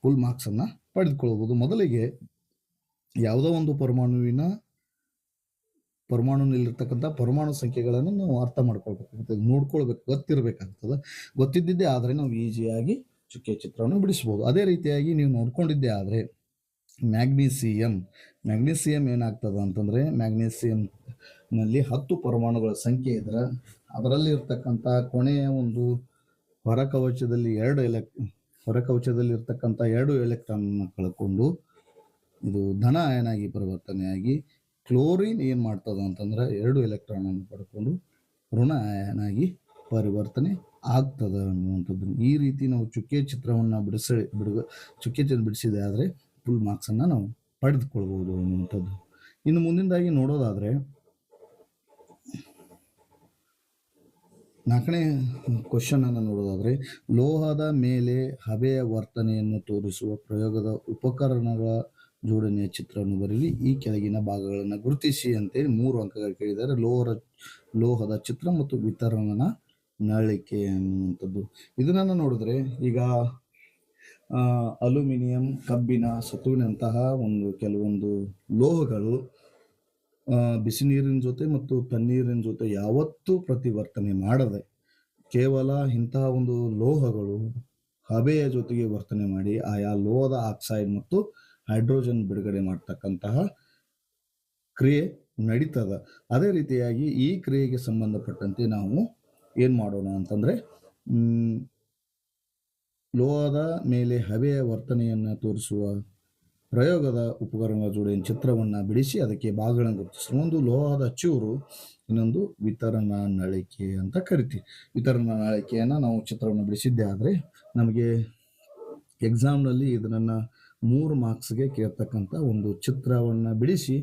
ಫುಲ್ ಮಾರ್ಕ್ಸನ್ನು ಪಡೆದುಕೊಳ್ಬೋದು ಮೊದಲಿಗೆ ಯಾವುದೋ ಒಂದು ಪರಮಾಣುವಿನ, ಪರಮಾಣುನಲ್ಲಿರ್ತಕ್ಕಂಥ ಪರಮಾಣು ಸಂಖ್ಯೆಗಳನ್ನು ನಾವು ಅರ್ಥ ಮಾಡ್ಕೊಳ್ಬೇಕಾಗ್ತದೆ, ನೋಡ್ಕೊಳ್ಬೇಕು, ಗೊತ್ತಿರಬೇಕಾಗ್ತದೆ. ಗೊತ್ತಿದ್ದಿದ್ದೇ ಆದರೆ ನಾವು ಈಸಿಯಾಗಿ ಚುಕ್ಕೆ ಚಿತ್ರವನ್ನು ಬಿಡಿಸ್ಬೋದು. ಅದೇ ರೀತಿಯಾಗಿ ನೀವು ನೋಡ್ಕೊಂಡಿದ್ದೆ ಆದರೆ ಮ್ಯಾಗ್ನೀಸಿಯಂ ಮ್ಯಾಗ್ನೀಸಿಯಂ ಏನಾಗ್ತದೆ ಅಂತಂದರೆ ಮ್ಯಾಗ್ನೀಸಿಯಂನಲ್ಲಿ ಹತ್ತು ಪರಮಾಣುಗಳ ಸಂಖ್ಯೆ ಇದ್ರೆ ಅದರಲ್ಲಿರ್ತಕ್ಕಂಥ ಕೊನೆಯ ಒಂದು ಹೊರಕವಚದಲ್ಲಿ ಎರಡು ಎಲೆಕ್ ಹೊರಕವಚದಲ್ಲಿ ಇರ್ತಕ್ಕಂಥ ಎರಡು ಎಲೆಕ್ಟ್ರಾನನ್ನು ಕಳ್ಕೊಂಡು ಇದು ಧನ ಅಯನಾಗಿ ಪರಿವರ್ತನೆಯಾಗಿ ಕ್ಲೋರಿನ್ ಏನು ಮಾಡ್ತದೆ ಅಂತಂದ್ರೆ ಎರಡು ಎಲೆಕ್ಟ್ರಾನನ್ನು ಪಡ್ಕೊಂಡು ಋಣ ಅಯನಾಗಿ ಪರಿವರ್ತನೆ ಆಗ್ತದ ಅನ್ನುವಂಥದ್ದು ಈ ರೀತಿ ನಾವು ಚುಕ್ಕೆ ಚಿತ್ರವನ್ನು ಬಿಡಿಸ ಬಿಡುಗ ಚುಕ್ಕೆ ಚಿತ್ರ ಬಿಡಿಸಿದೆ ಆದರೆ ಫುಲ್ ಮಾರ್ಕ್ಸನ್ನು ನಾವು ಪಡೆದುಕೊಳ್ಬೋದು ಅನ್ನುವಂಥದ್ದು. ಇನ್ನು ಮುಂದಿನದಾಗಿ ನೋಡೋದಾದರೆ ನಾಲ್ಕನೇ ಕ್ವಶನನ್ನು ನೋಡೋದಾದರೆ, ಲೋಹದ ಮೇಲೆ ಹಬೆಯ ವರ್ತನೆಯನ್ನು ತೋರಿಸುವ ಪ್ರಯೋಗದ ಉಪಕರಣಗಳ ಜೋಡಣೆಯ ಚಿತ್ರವನ್ನು ಬರೀರಿ ಈ ಕೆಳಗಿನ ಭಾಗಗಳನ್ನು ಗುರುತಿಸಿ ಅಂತೇಳಿ ಮೂರು ಅಂಕಗಳು ಕೇಳಿದ್ದಾರೆ. ಲೋಹದ ಲೋಹದ ಚಿತ್ರ ಮತ್ತು ವಿತರಣಾ ನಳಿಕೆ ಅನ್ನುವಂಥದ್ದು. ಇದನ್ನು ನೋಡಿದ್ರೆ ಈಗ ಅಲ್ಯೂಮಿನಿಯಂ ಕಬ್ಬಿಣ ಸತುವಿನಂತಹ ಒಂದು ಕೆಲವೊಂದು ಲೋಹಗಳು ಬಿಸಿ ನೀರಿನ ಜೊತೆ ಮತ್ತು ತಣ್ಣೀರಿನ ಜೊತೆ ಯಾವತ್ತೂ ಪ್ರತಿವರ್ತನೆ ಮಾಡದೆ, ಕೇವಲ ಇಂತಹ ಒಂದು ಲೋಹಗಳು ಹಬೆಯ ಜೊತೆಗೆ ವರ್ತನೆ ಮಾಡಿ, ಆಯಾ ಲೋಹದ ಆಕ್ಸೈಡ್ ಮತ್ತು ಹೈಡ್ರೋಜನ್ ಬಿಡುಗಡೆ ಮಾಡ್ತಕ್ಕಂತಹ ಕ್ರಿಯೆ ನಡೀತದ. ಅದೇ ರೀತಿಯಾಗಿ ಈ ಕ್ರಿಯೆಗೆ ಸಂಬಂಧಪಟ್ಟಂತೆ ನಾವು ಏನು ಮಾಡೋಣ ಅಂತಂದರೆ ಲೋಹದ ಮೇಲೆ ಹವೆಯ ವರ್ತನೆಯನ್ನು ತೋರಿಸುವ ಪ್ರಯೋಗದ ಉಪಕರಣಗಳ ಜೋಡಿಯ ಚಿತ್ರವನ್ನು ಬಿಡಿಸಿ ಅದಕ್ಕೆ ಭಾಗಗಳನ್ನು ಗುರುತಿಸಿ ಒಂದು ಲೋಹದ ಚೂರು, ಇನ್ನೊಂದು ವಿತರಣಾ ನಳಿಕೆ ಅಂತ ಕರಿತೀವಿ. ವಿತರಣಾ ನಳಿಕೆಯನ್ನು ನಾವು ಚಿತ್ರವನ್ನು ಬಿಡಿಸಿದ್ದೆ ಆದರೆ, ನಮಗೆ ಎಕ್ಸಾಮ್ನಲ್ಲಿ ಇದನ್ನು ಮೂರು ಮಾರ್ಕ್ಸ್ಗೆ ಕೇಳ್ತಕ್ಕಂಥ ಒಂದು ಚಿತ್ರವನ್ನು ಬಿಡಿಸಿ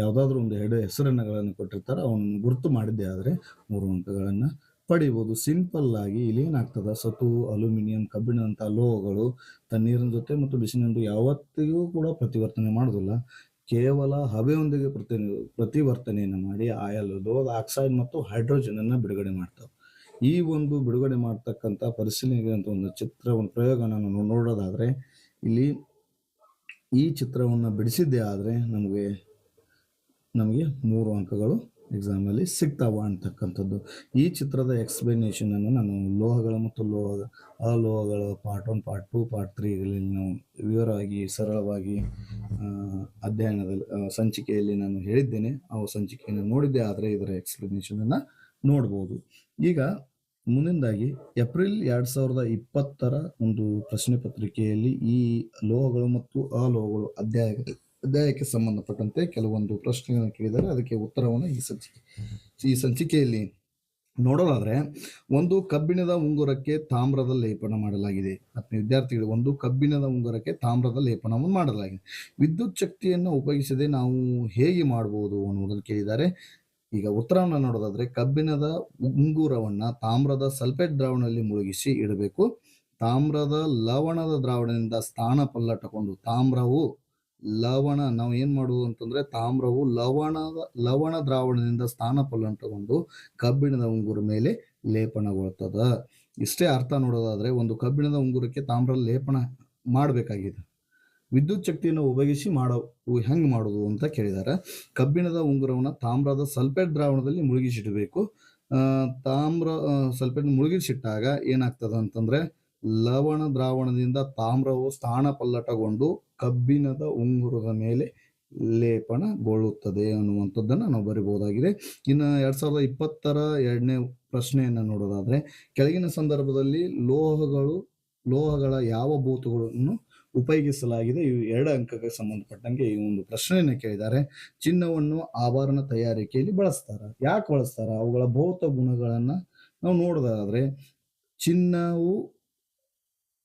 ಯಾವುದಾದ್ರೂ ಒಂದು ಎರಡು ಹೆಸರನ್ನುಗಳನ್ನು ಕೊಟ್ಟಿರ್ತಾರೆ, ಅವನನ್ನು ಗುರುತು ಮಾಡಿದ್ದೇ ಆದರೆ ಮೂರು ಅಂಕಗಳನ್ನು ಪಡಿಬೋದು. ಸಿಂಪಲ್ ಆಗಿ ಇಲ್ಲಿ ಏನಾಗ್ತದೆ? ಸತು ಅಲ್ಯೂಮಿನಿಯಂ, ಕಬ್ಬಿಣದಂಥ ಲೋಹಗಳು, ತಣ್ಣೀರಿನ ಜೊತೆ ಮತ್ತು ಬಿಸಿಲಿನೊಂದು ಯಾವತ್ತಿಗೂ ಕೂಡ ಪ್ರತಿವರ್ತನೆ ಮಾಡೋದಿಲ್ಲ. ಕೇವಲ ಹಬೆಯೊಂದಿಗೆ ಪ್ರತಿ ಪ್ರತಿವರ್ತನೆಯನ್ನು ಮಾಡಿ ಆಯಾ ಲೋಹದ ಆಕ್ಸೈಡ್ ಮತ್ತು ಹೈಡ್ರೋಜನನ್ನು ಬಿಡುಗಡೆ ಮಾಡ್ತಾವೆ. ಈ ಒಂದು ಬಿಡುಗಡೆ ಮಾಡ್ತಕ್ಕಂಥ ಪರಿಶೀಲನೆಗೆ ಅಂತ ಒಂದು ಚಿತ್ರ, ಒಂದು ಪ್ರಯೋಗ ನಾನು ನೋಡೋದಾದರೆ, ಇಲ್ಲಿ ಈ ಚಿತ್ರವನ್ನು ಬಿಡಿಸಿದ್ದೆ ಆದರೆ ನಮಗೆ ನಮಗೆ ಮೂರು ಅಂಕಗಳು ಎಕ್ಸಾಮಲ್ಲಿ ಸಿಗ್ತಾವ ಅಂತಕ್ಕಂಥದ್ದು. ಈ ಚಿತ್ರದ ಎಕ್ಸ್ಪ್ಲನೇಷನನ್ನು ನಾನು ಲೋಹಗಳು ಮತ್ತು ಲೋಹ ಅಲೋಹಗಳ ಪಾರ್ಟ್ ಒನ್ ಪಾರ್ಟ್ ಟು ಪಾರ್ಟ್ ತ್ರೀಗಳಲ್ಲಿ ನಾವು ವಿವರವಾಗಿ, ಸರಳವಾಗಿ ಅಧ್ಯಯನದಲ್ಲಿ ಸಂಚಿಕೆಯಲ್ಲಿ ನಾನು ಹೇಳಿದ್ದೇನೆ. ಆ ಸಂಚಿಕೆಯನ್ನು ನೋಡಿದ್ದೆ, ಆದರೆ ಇದರ ಎಕ್ಸ್ಪ್ಲನೇಷನ್ ಅನ್ನ ನೋಡ್ಬೋದು. ಈಗ ಮುಂದಿನದಾಗಿ ಏಪ್ರಿಲ್ ಎರಡು ಸಾವಿರದ ಇಪ್ಪತ್ತರ ಒಂದು ಪ್ರಶ್ನೆ ಪತ್ರಿಕೆಯಲ್ಲಿ ಈ ಲೋಹಗಳು ಮತ್ತು ಅಲೋಹಗಳು ಅಧ್ಯಾಯ ಅಧ್ಯಾಯಕ್ಕೆ ಸಂಬಂಧಪಟ್ಟಂತೆ ಕೆಲವೊಂದು ಪ್ರಶ್ನೆಗಳನ್ನು ಕೇಳಿದರೆ ಅದಕ್ಕೆ ಉತ್ತರವನ್ನು ಈ ಸಂಚಿಕೆ, ಈ ಸಂಚಿಕೆಯಲ್ಲಿ ನೋಡೋದಾದ್ರೆ, ಒಂದು ಕಬ್ಬಿಣದ ಉಂಗುರಕ್ಕೆ ತಾಮ್ರದ ಲೇಪನ ಮಾಡಲಾಗಿದೆ. ಆತ್ಮೀಯ ವಿದ್ಯಾರ್ಥಿಗಳು, ಒಂದು ಕಬ್ಬಿಣದ ಉಂಗುರಕ್ಕೆ ತಾಮ್ರದ ಲೇಪನವನ್ನು ಮಾಡಲಾಗಿದೆ. ವಿದ್ಯುತ್ ಶಕ್ತಿಯನ್ನು ಉಪಯೋಗಿಸದೆ ನಾವು ಹೇಗೆ ಮಾಡಬಹುದು ಅನ್ನುವುದನ್ನು ಕೇಳಿದ್ದಾರೆ. ಈಗ ಉತ್ತರವನ್ನು ನೋಡೋದಾದ್ರೆ, ಕಬ್ಬಿಣದ ಉಂಗುರವನ್ನ ತಾಮ್ರದ ಸಲ್ಫೇಟ್ ದ್ರಾವಣದಲ್ಲಿ ಮುಳುಗಿಸಿ ಇಡಬೇಕು. ತಾಮ್ರದ ಲವಣದ ದ್ರಾವಣದಿಂದ ಸ್ಥಾನ ಪಲ್ಲಟಕೊಂಡು ತಾಮ್ರವು ಲವಣ ನಾವು ಏನ್ ಮಾಡುವುದು ಅಂತಂದ್ರೆ ತಾಮ್ರವು ಲವಣದ, ಲವಣ ದ್ರಾವಣದಿಂದ ಸ್ಥಾನ ತಗೊಂಡು ಕಬ್ಬಿಣದ ಉಂಗುರ ಮೇಲೆ ಲೇಪನಗೊಳ್ತದ. ಇಷ್ಟೇ ಅರ್ಥ ನೋಡೋದಾದ್ರೆ ಒಂದು ಕಬ್ಬಿಣದ ಉಂಗುರಕ್ಕೆ ತಾಮ್ರ ಲೇಪನ ಮಾಡಬೇಕಾಗಿದೆ. ವಿದ್ಯುತ್ ಶಕ್ತಿಯನ್ನು ಉಪಯೋಗಿಸಿ ಮಾಡೋ, ಹೆಂಗ್ ಮಾಡೋದು ಅಂತ ಕೇಳಿದ್ದಾರೆ ಕಬ್ಬಿಣದ ಉಂಗುರವನ್ನು ತಾಮ್ರದ ಸಲ್ಫೇಟ್ ದ್ರಾವಣದಲ್ಲಿ ಮುಳುಗಿಸಿಡಬೇಕು. ತಾಮ್ರ ಸಲ್ಫೇಟ್ ಮುಳುಗಿಸಿಟ್ಟಾಗ ಏನಾಗ್ತದ ಅಂತಂದ್ರೆ ಲವಣ ದ್ರಾವಣದಿಂದ ತಾಮ್ರವು ಸ್ಥಾನ ಪಲ್ಲಟಗೊಂಡು ಕಬ್ಬಿಣದ ಉಂಗುರದ ಮೇಲೆ ಲೇಪನಗೊಳ್ಳುತ್ತದೆ ಅನ್ನುವಂಥದ್ದನ್ನು ನಾವು ಬರಿಬಹುದಾಗಿದೆ. ಇನ್ನು ಎರಡ್ ಸಾವಿರದ ಇಪ್ಪತ್ತರ ಎರಡನೇ ಪ್ರಶ್ನೆಯನ್ನು ನೋಡೋದಾದ್ರೆ, ಕೆಳಗಿನ ಸಂದರ್ಭದಲ್ಲಿ ಲೋಹಗಳು, ಲೋಹಗಳ ಯಾವ ಭೂತುಗಳನ್ನು ಉಪಯೋಗಿಸಲಾಗಿದೆ? ಇವು ಎರಡು ಅಂಕಕ್ಕೆ ಸಂಬಂಧಪಟ್ಟಂಗೆ ಈ ಒಂದು ಪ್ರಶ್ನೆಯನ್ನು ಕೇಳಿದ್ದಾರೆ. ಚಿನ್ನವನ್ನು ಆಭರಣ ತಯಾರಿಕೆಯಲ್ಲಿ ಬಳಸ್ತಾರೆ. ಯಾಕೆ ಬಳಸ್ತಾರೆ? ಅವುಗಳ ಭೌತ ಗುಣಗಳನ್ನು ನಾವು ನೋಡೋದಾದ್ರೆ, ಚಿನ್ನವು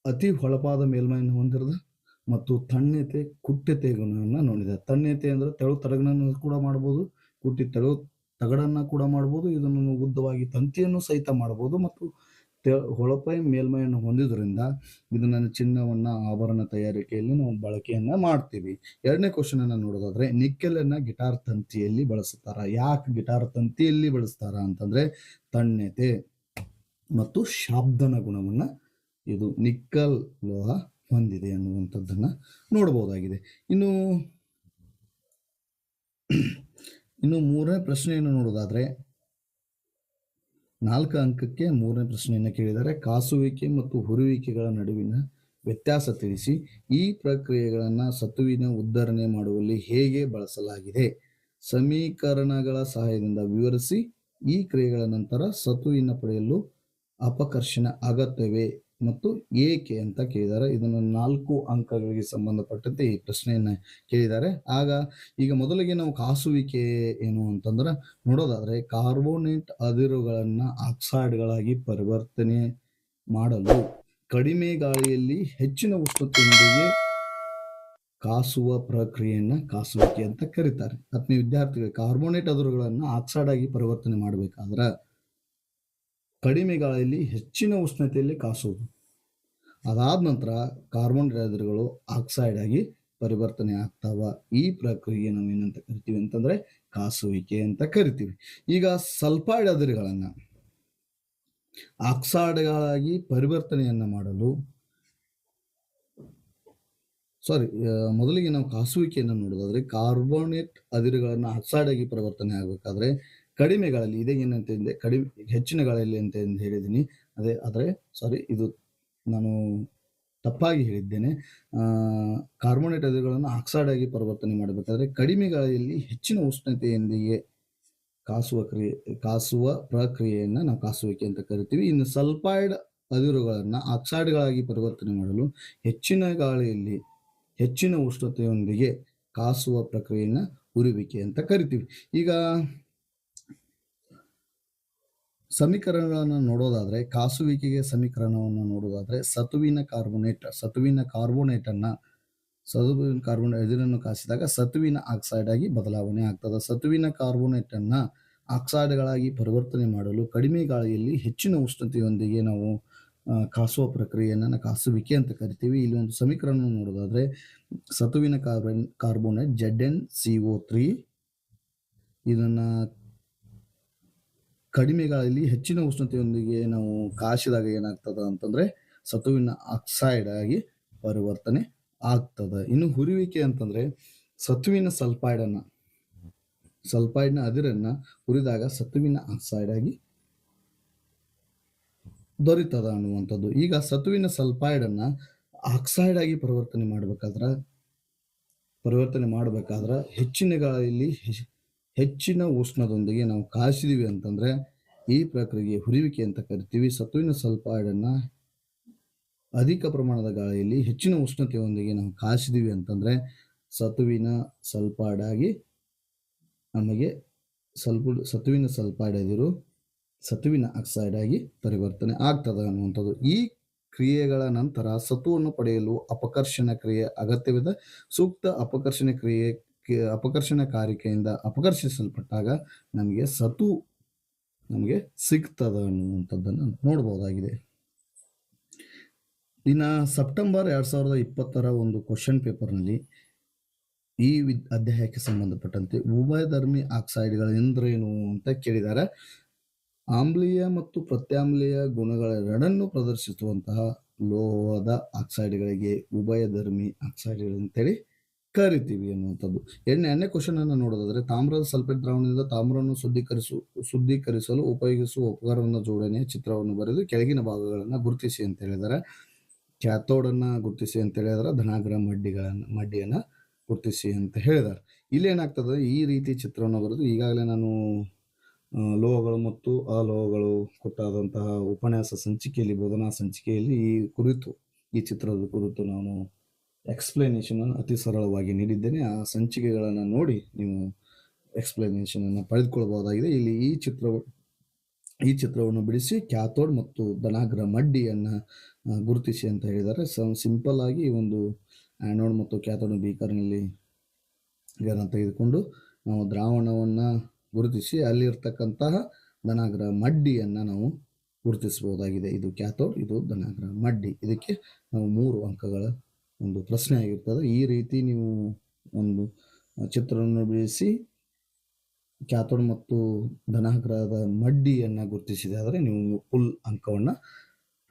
ಅತಿ ಹೊಳಪಾದ ಮೇಲ್ಮೈಯನ್ನು ಹೊಂದಿರದ ಮತ್ತು ತಣ್ಣತೆ, ಕುಟ್ಟತೆ ಗುಣವನ್ನು ನೋಡಿದೆ. ತಣ್ಣತೆ ಅಂದ್ರೆ ತೆಳು ತಡಗನನ್ನು ಕೂಡ ಮಾಡ್ಬೋದು, ಕುಟ್ಟಿ ತೆಳು ತಗಡನ್ನು ಕೂಡ ಮಾಡ್ಬೋದು, ಇದನ್ನು ಉದ್ದವಾಗಿ ತಂತಿಯನ್ನು ಸಹಿತ ಮಾಡಬಹುದು ಮತ್ತು ತೆ- ಹೊಳಪೈ ಮೇಲ್ಮೈಯನ್ನು ಹೊಂದಿದ್ರಿಂದ ಇದನ್ನ ಚಿನ್ನವನ್ನ ಆಭರಣ ತಯಾರಿಕೆಯಲ್ಲಿ ನಾವು ಬಳಕೆಯನ್ನ ಮಾಡ್ತೀವಿ. ಎರಡನೇ ಕ್ವಶನ್ ಅನ್ನ ನೋಡೋದಾದ್ರೆ ನಿಕ್ಕೆಲ್ ಅನ್ನ ಗಿಟಾರ್ ತಂತಿಯಲ್ಲಿ ಬಳಸುತ್ತಾರ ಯಾಕೆ ಗಿಟಾರ್ ತಂತಿಯಲ್ಲಿ ಬಳಸ್ತಾರ ಅಂತಂದ್ರೆ, ತಣ್ಣತೆ ಮತ್ತು ಶಾಬ್ದನ ಗುಣವನ್ನು ಇದು ನಿಕ್ಕಲ್ ಲೋಹ ಹೊಂದಿದೆ ಅನ್ನುವಂಥದ್ದನ್ನು ನೋಡಬಹುದಾಗಿದೆ ಇನ್ನು ಇನ್ನು ಮೂರನೇ ಪ್ರಶ್ನೆಯನ್ನು ನೋಡೋದಾದರೆ, ನಾಲ್ಕು ಅಂಕಕ್ಕೆ ಮೂರನೇ ಪ್ರಶ್ನೆಯನ್ನು ಕೇಳಿದರೆ, ಕಾಸುವಿಕೆ ಮತ್ತು ಹುರುವಿಕೆಗಳ ನಡುವಿನ ವ್ಯತ್ಯಾಸ ತಿಳಿಸಿ, ಈ ಪ್ರಕ್ರಿಯೆಗಳನ್ನು ಸತುವಿನ ಉದ್ಧರಣೆ ಮಾಡುವಲ್ಲಿ ಹೇಗೆ ಬಳಸಲಾಗಿದೆ? ಸಮೀಕರಣಗಳ ಸಹಾಯದಿಂದ ವಿವರಿಸಿ, ಈ ಕ್ರಿಯೆಗಳ ನಂತರ ಸತುವಿನ ಪಡೆಯಲು ಅಪಕರ್ಷಣ ಅಗತ್ಯವೇ? ಮತ್ತು ಏಕೆ ಅಂತ ಕೇಳಿದ್ದಾರೆ. ಇದನ್ನು ನಾಲ್ಕು ಅಂಕಗಳಿಗೆ ಸಂಬಂಧಪಟ್ಟಂತೆ ಈ ಪ್ರಶ್ನೆಯನ್ನ ಕೇಳಿದ್ದಾರೆ. ಆಗ ಈಗ ಮೊದಲಿಗೆ ನಾವು ಕಾಸುವಿಕೆ ಏನು ಅಂತಂದ್ರೆ ನೋಡೋದಾದ್ರೆ ಕಾರ್ಬೋನೇಟ್ ಅದಿರುಗಳನ್ನು ಆಕ್ಸೈಡ್ಗಳಾಗಿ ಪರಿವರ್ತನೆ ಮಾಡಲು ಕಡಿಮೆ ಗಾಳಿಯಲ್ಲಿ ಹೆಚ್ಚಿನ ಉಷ್ಣತೆಯೊಂದಿಗೆ ಕಾಸುವ ಪ್ರಕ್ರಿಯೆಯನ್ನ ಕಾಸುವಿಕೆ ಅಂತ ಕರೀತಾರೆ. ಆತ್ಮೀಯ ವಿದ್ಯಾರ್ಥಿಗಳು ಕಾರ್ಬೋನೇಟ್ ಅದಿರುಗಳನ್ನು ಆಕ್ಸೈಡ್ ಆಗಿ ಪರಿವರ್ತನೆ ಮಾಡಬೇಕಾದ್ರ ಕಡಿಮೆ ಗಾಳಿಯಲ್ಲಿ ಹೆಚ್ಚಿನ ಉಷ್ಣತೆಯಲ್ಲಿ ಕಾಸುವುದು. ಅದಾದ ನಂತರ ಕಾರ್ಬನ್ ಡೈಆಕ್ಸೈಡ್ಗಳು ಆಕ್ಸೈಡ್ ಆಗಿ ಪರಿವರ್ತನೆ ಆಗ್ತಾವ. ಈ ಪ್ರಕ್ರಿಯೆ ನಾವು ಏನಂತ ಕರಿತೀವಿ ಅಂತಂದ್ರೆ ಕಾಸುವಿಕೆ ಅಂತ ಕರಿತೀವಿ. ಈಗ ಸಲ್ಫೈಡ್ ಅದಿರುಗಳನ್ನು ಆಕ್ಸೈಡ್ಗಳಾಗಿ ಪರಿವರ್ತನೆಯನ್ನ ಮಾಡಲು ಸಾರಿ ಮೊದಲಿಗೆ ನಾವು ಕಾಸುವಿಕೆಯನ್ನು ನೋಡೋದಾದ್ರೆ ಕಾರ್ಬೋನೇಟ್ ಅದಿರುಗಳನ್ನು ಆಕ್ಸೈಡ್ ಆಗಿ ಪರಿವರ್ತನೆ ಆಗಬೇಕಾದ್ರೆ ಕಡಿಮೆ ಇದೆ ಏನಂತ ಹೇಳಿದೆ ಕಡಿಮೆ ಹೆಚ್ಚಿನ ಗಾಳಿಯಲ್ಲಿ ಅಂತ ಎಂದು ಹೇಳಿದ್ದೀನಿ. ಅದೇ, ಆದರೆ ಸಾರಿ ಇದು ನಾನು ತಪ್ಪಾಗಿ ಹೇಳಿದ್ದೇನೆ. ಕಾರ್ಬೋನೇಟ್ ಅದಿರುಗಳನ್ನು ಆಕ್ಸೈಡ್ ಆಗಿ ಪರಿವರ್ತನೆ ಮಾಡಬೇಕಾದ್ರೆ ಕಡಿಮೆ ಗಾಳಿಯಲ್ಲಿ ಹೆಚ್ಚಿನ ಉಷ್ಣತೆಯೊಂದಿಗೆ ಕಾಸುವ ಕ್ರಿಯೆ, ಕಾಸುವ ಪ್ರಕ್ರಿಯೆಯನ್ನು ನಾವು ಕಾಸುವಿಕೆ ಅಂತ ಕರಿತೀವಿ. ಇನ್ನು ಸಲ್ಫೈಡ್ ಅದಿರುಗಳನ್ನು ಆಕ್ಸೈಡ್ಗಳಾಗಿ ಪರಿವರ್ತನೆ ಮಾಡಲು ಹೆಚ್ಚಿನ ಗಾಳಿಯಲ್ಲಿ ಹೆಚ್ಚಿನ ಉಷ್ಣತೆಯೊಂದಿಗೆ ಕಾಸುವ ಪ್ರಕ್ರಿಯೆಯನ್ನು ಉರಿವಿಕೆ ಅಂತ ಕರಿತೀವಿ. ಈಗ ಸಮೀಕರಣಗಳನ್ನು ನೋಡೋದಾದ್ರೆ ಕಾಸುವಿಕೆಗೆ ಸಮೀಕರಣವನ್ನು ನೋಡೋದಾದ್ರೆ ಸತುವಿನ ಕಾರ್ಬೋನೇಟ್ ಸತುವಿನ ಕಾರ್ಬೋನೇಟ್ ಅನ್ನ ಸತುವಿನ ಕಾರ್ಬೋನೇಟ್ ಎದುರನ್ನು ಕಾಸಿದಾಗ ಸತುವಿನ ಆಕ್ಸೈಡ್ ಆಗಿ ಬದಲಾವಣೆ ಆಗ್ತದೆ. ಸತುವಿನ ಕಾರ್ಬೋನೇಟ್ ಅನ್ನ ಆಕ್ಸೈಡ್ಗಳಾಗಿ ಪರಿವರ್ತನೆ ಮಾಡಲು ಕಡಿಮೆ ಗಾಳಿಯಲ್ಲಿ ಹೆಚ್ಚಿನ ಉಷ್ಣತೆಯೊಂದಿಗೆ ನಾವು ಕಾಸುವ ಪ್ರಕ್ರಿಯೆಯನ್ನು ಕಾಸುವಿಕೆ ಅಂತ ಕರಿತೀವಿ. ಇಲ್ಲಿ ಒಂದು ಸಮೀಕರಣ ನೋಡೋದಾದ್ರೆ ಸತುವಿನ carbon, carbonate Z N C O three ಇದನ್ನ ಕಡಿಮೆ ಗಾಳಿಯಲ್ಲಿ ಹೆಚ್ಚಿನ ಉಷ್ಣತೆಯೊಂದಿಗೆ ನಾವು ಕಾಸಿದಾಗ ಏನಾಗ್ತದ ಅಂತಂದ್ರೆ ಸತುವಿನ ಆಕ್ಸೈಡ್ ಆಗಿ ಪರಿವರ್ತನೆ ಆಗ್ತದೆ. ಇನ್ನು ಹುರಿವಿಕೆ ಅಂತಂದ್ರೆ ಸತುವಿನ ಸಲ್ಫೈಡ್ ಅನ್ನ ಸಲ್ಫೈಡ್ನ ಅದಿರನ್ನ ಹುರಿದಾಗ ಸತುವಿನ ಆಕ್ಸೈಡ್ ಆಗಿ ದೊರೀತದ ಅನ್ನುವಂಥದ್ದು. ಈಗ ಸತುವಿನ ಸಲ್ಫೈಡನ್ನ ಆಕ್ಸೈಡ್ ಆಗಿ ಪರಿವರ್ತನೆ ಮಾಡಬೇಕಾದ್ರೆ ಪರಿವರ್ತನೆ ಮಾಡಬೇಕಾದ್ರೆ ಹೆಚ್ಚಿನ ಗಾಳಿಯಲ್ಲಿ ಹೆಚ್ಚಿನ ಉಷ್ಣದೊಂದಿಗೆ ನಾವು ಕಾಯಿಸಿದೀವಿ ಅಂತಂದರೆ ಈ ಪ್ರಕ್ರಿಯೆಗೆ ಹುರಿವಿಕೆ ಅಂತ ಕರಿತೀವಿ. ಸತುವಿನ ಸಲ್ಫೈಡನ್ನು ಅಧಿಕ ಪ್ರಮಾಣದ ಗಾಳಿಯಲ್ಲಿ ಹೆಚ್ಚಿನ ಉಷ್ಣತೆಯೊಂದಿಗೆ ನಾವು ಕಾಯಿಸಿದೀವಿ ಅಂತಂದರೆ ಸತುವಿನ ಸಲ್ಫೈಡಾಗಿ ನಮಗೆ ಸ್ವಲ್ಪ ಸತುವಿನ ಸಲ್ಫೈಡ್ ಎದುರು ಸತುವಿನ ಆಕ್ಸೈಡ್ ಆಗಿ ಪರಿವರ್ತನೆ ಆಗ್ತದೆ ಅನ್ನುವಂಥದ್ದು. ಈ ಕ್ರಿಯೆಗಳ ನಂತರ ಸತುವನ್ನು ಪಡೆಯಲು ಅಪಕರ್ಷಣ ಕ್ರಿಯೆ ಅಗತ್ಯವಿದೆ. ಸೂಕ್ತ ಅಪಕರ್ಷಣ ಕ್ರಿಯೆ ಅಪಕರ್ಷಣಕಾರಿಕೆಯಿಂದ ಅಪಕರ್ಷಿಸಲ್ಪಟ್ಟಾಗ ನಮಗೆ ಸತು ನಮಗೆ ಸಿಗ್ತದ ಅನ್ನುವಂಥದ್ದನ್ನು ನೋಡ್ಬೋದಾಗಿದೆ. ಇನ್ನು ಸೆಪ್ಟೆಂಬರ್ ಎರಡು ಸಾವಿರದ ಇಪ್ಪತ್ತರ ಒಂದು ಕ್ವಶನ್ ಪೇಪರ್ನಲ್ಲಿ ಈ ವಿದ್, ಅಧ್ಯಾಯಕ್ಕೆ ಸಂಬಂಧಪಟ್ಟಂತೆ ಉಭಯಧರ್ಮಿ ಆಕ್ಸೈಡ್ಗಳು ಎಂದ್ರೇನು ಅಂತ ಕೇಳಿದ್ದಾರೆ. ಆಮ್ಲೀಯ ಮತ್ತು ಪ್ರತ್ಯಾಮ್ಲೀಯ ಗುಣಗಳೆರಡನ್ನು ಪ್ರದರ್ಶಿಸುವಂತಹ ಲೋಹದ ಆಕ್ಸೈಡ್ಗಳಿಗೆ ಉಭಯಧರ್ಮಿ ಆಕ್ಸೈಡ್ಗಳು ಅಂತೇಳಿ ಕರಿತೀವಿ ಅನ್ನುವಂಥದ್ದು ಎಣ್ಣೆ ಎಣ್ಣೆ ಕ್ವಶನ್ ಅನ್ನು ನೋಡೋದಾದ್ರೆ, ತಾಮ್ರದ ಸಲ್ಫೇಟ್ ದ್ರಾವಣದಿಂದ ತಾಮ್ರವನ್ನು ಶುದ್ಧೀಕರಿಸು, ಶುದ್ಧೀಕರಿಸಲು ಉಪಯೋಗಿಸುವ ಉಪಕರಣದ ಜೋಡಣೆಯ ಚಿತ್ರವನ್ನು ಬರೆದು ಕೆಳಗಿನ ಭಾಗಗಳನ್ನು ಗುರುತಿಸಿ ಅಂತ ಹೇಳಿದರೆ. ಕ್ಯಾಥೋಡನ್ನ ಗುರುತಿಸಿ ಅಂತ ಹೇಳಿದ್ರೆ ಧನಾಗ್ರ ಮಡ್ಡಿಗಳನ್ನು, ಮಡ್ಡಿಯನ್ನು ಗುರುತಿಸಿ ಅಂತ ಹೇಳಿದ್ದಾರೆ ಇಲ್ಲಿ ಏನಾಗ್ತದೆ, ಈ ರೀತಿ ಚಿತ್ರವನ್ನು ಬರೆದು ಈಗಾಗಲೇ ನಾನು ಲೋಹಗಳು ಮತ್ತು ಅಲೋಹಗಳು ಕೊಟ್ಟಾದಂತಹ ಉಪನ್ಯಾಸ ಸಂಚಿಕೆಯಲ್ಲಿ, ಬೋಧನಾ ಸಂಚಿಕೆಯಲ್ಲಿ ಈ ಕುರಿತು, ಈ ಚಿತ್ರದ ಕುರಿತು ನಾನು ಎಕ್ಸ್ಪ್ಲನೇಷನ್ ಅತಿ ಸರಳವಾಗಿ ನೀಡಿದ್ದೇನೆ. ಆ ಸಂಚಿಕೆಗಳನ್ನು ನೋಡಿ ನೀವು ಎಕ್ಸ್ಪ್ಲನೇಷನ್ ಅನ್ನು ಪಡೆದುಕೊಳ್ಬಹುದಾಗಿದೆ. ಇಲ್ಲಿ ಈ ಚಿತ್ರ, ಈ ಚಿತ್ರವನ್ನು ಬಿಡಿಸಿ ಕ್ಯಾಥೋಡ್ ಮತ್ತು ಧನಾಗ್ರ ಮಡ್ಡಿಯನ್ನು ಗುರುತಿಸಿ ಅಂತ ಹೇಳಿದ್ದಾರೆ. ಸಿಂಪಲ್ ಆಗಿ ಒಂದು ಆ್ಯನೋಡ್ ಮತ್ತು ಕ್ಯಾಥೋಡ್ ಬೀಕರ್ನಲ್ಲಿ ಇದನ್ನು ತೆಗೆದುಕೊಂಡು ನಾವು ದ್ರಾವಣವನ್ನು ಗುರುತಿಸಿ ಅಲ್ಲಿರ್ತಕ್ಕಂತಹ ಧನಾಗ್ರ ಮಡ್ಡಿಯನ್ನು ನಾವು ಗುರುತಿಸಬಹುದಾಗಿದೆ. ಇದು ಕ್ಯಾಥೋಡ್, ಇದು ಧನಾಗ್ರ ಮಡ್ಡಿ. ಇದಕ್ಕೆ ನಾವು ಮೂರು ಅಂಕಗಳ ಒಂದು ಪ್ರಶ್ನೆ ಆಗಿರ್ತದೆ. ಈ ರೀತಿ ನೀವು ಒಂದು ಚಿತ್ರವನ್ನು ಬಿಡಿಸಿ, ಕ್ಯಾಥೋಡ್ ಮತ್ತು ಧನಾಗ್ರಹದ ಮಡ್ಡಿಯನ್ನು ಗುರುತಿಸಿದೆ ಆದರೆ ನೀವು ಫುಲ್ ಅಂಕವನ್ನು,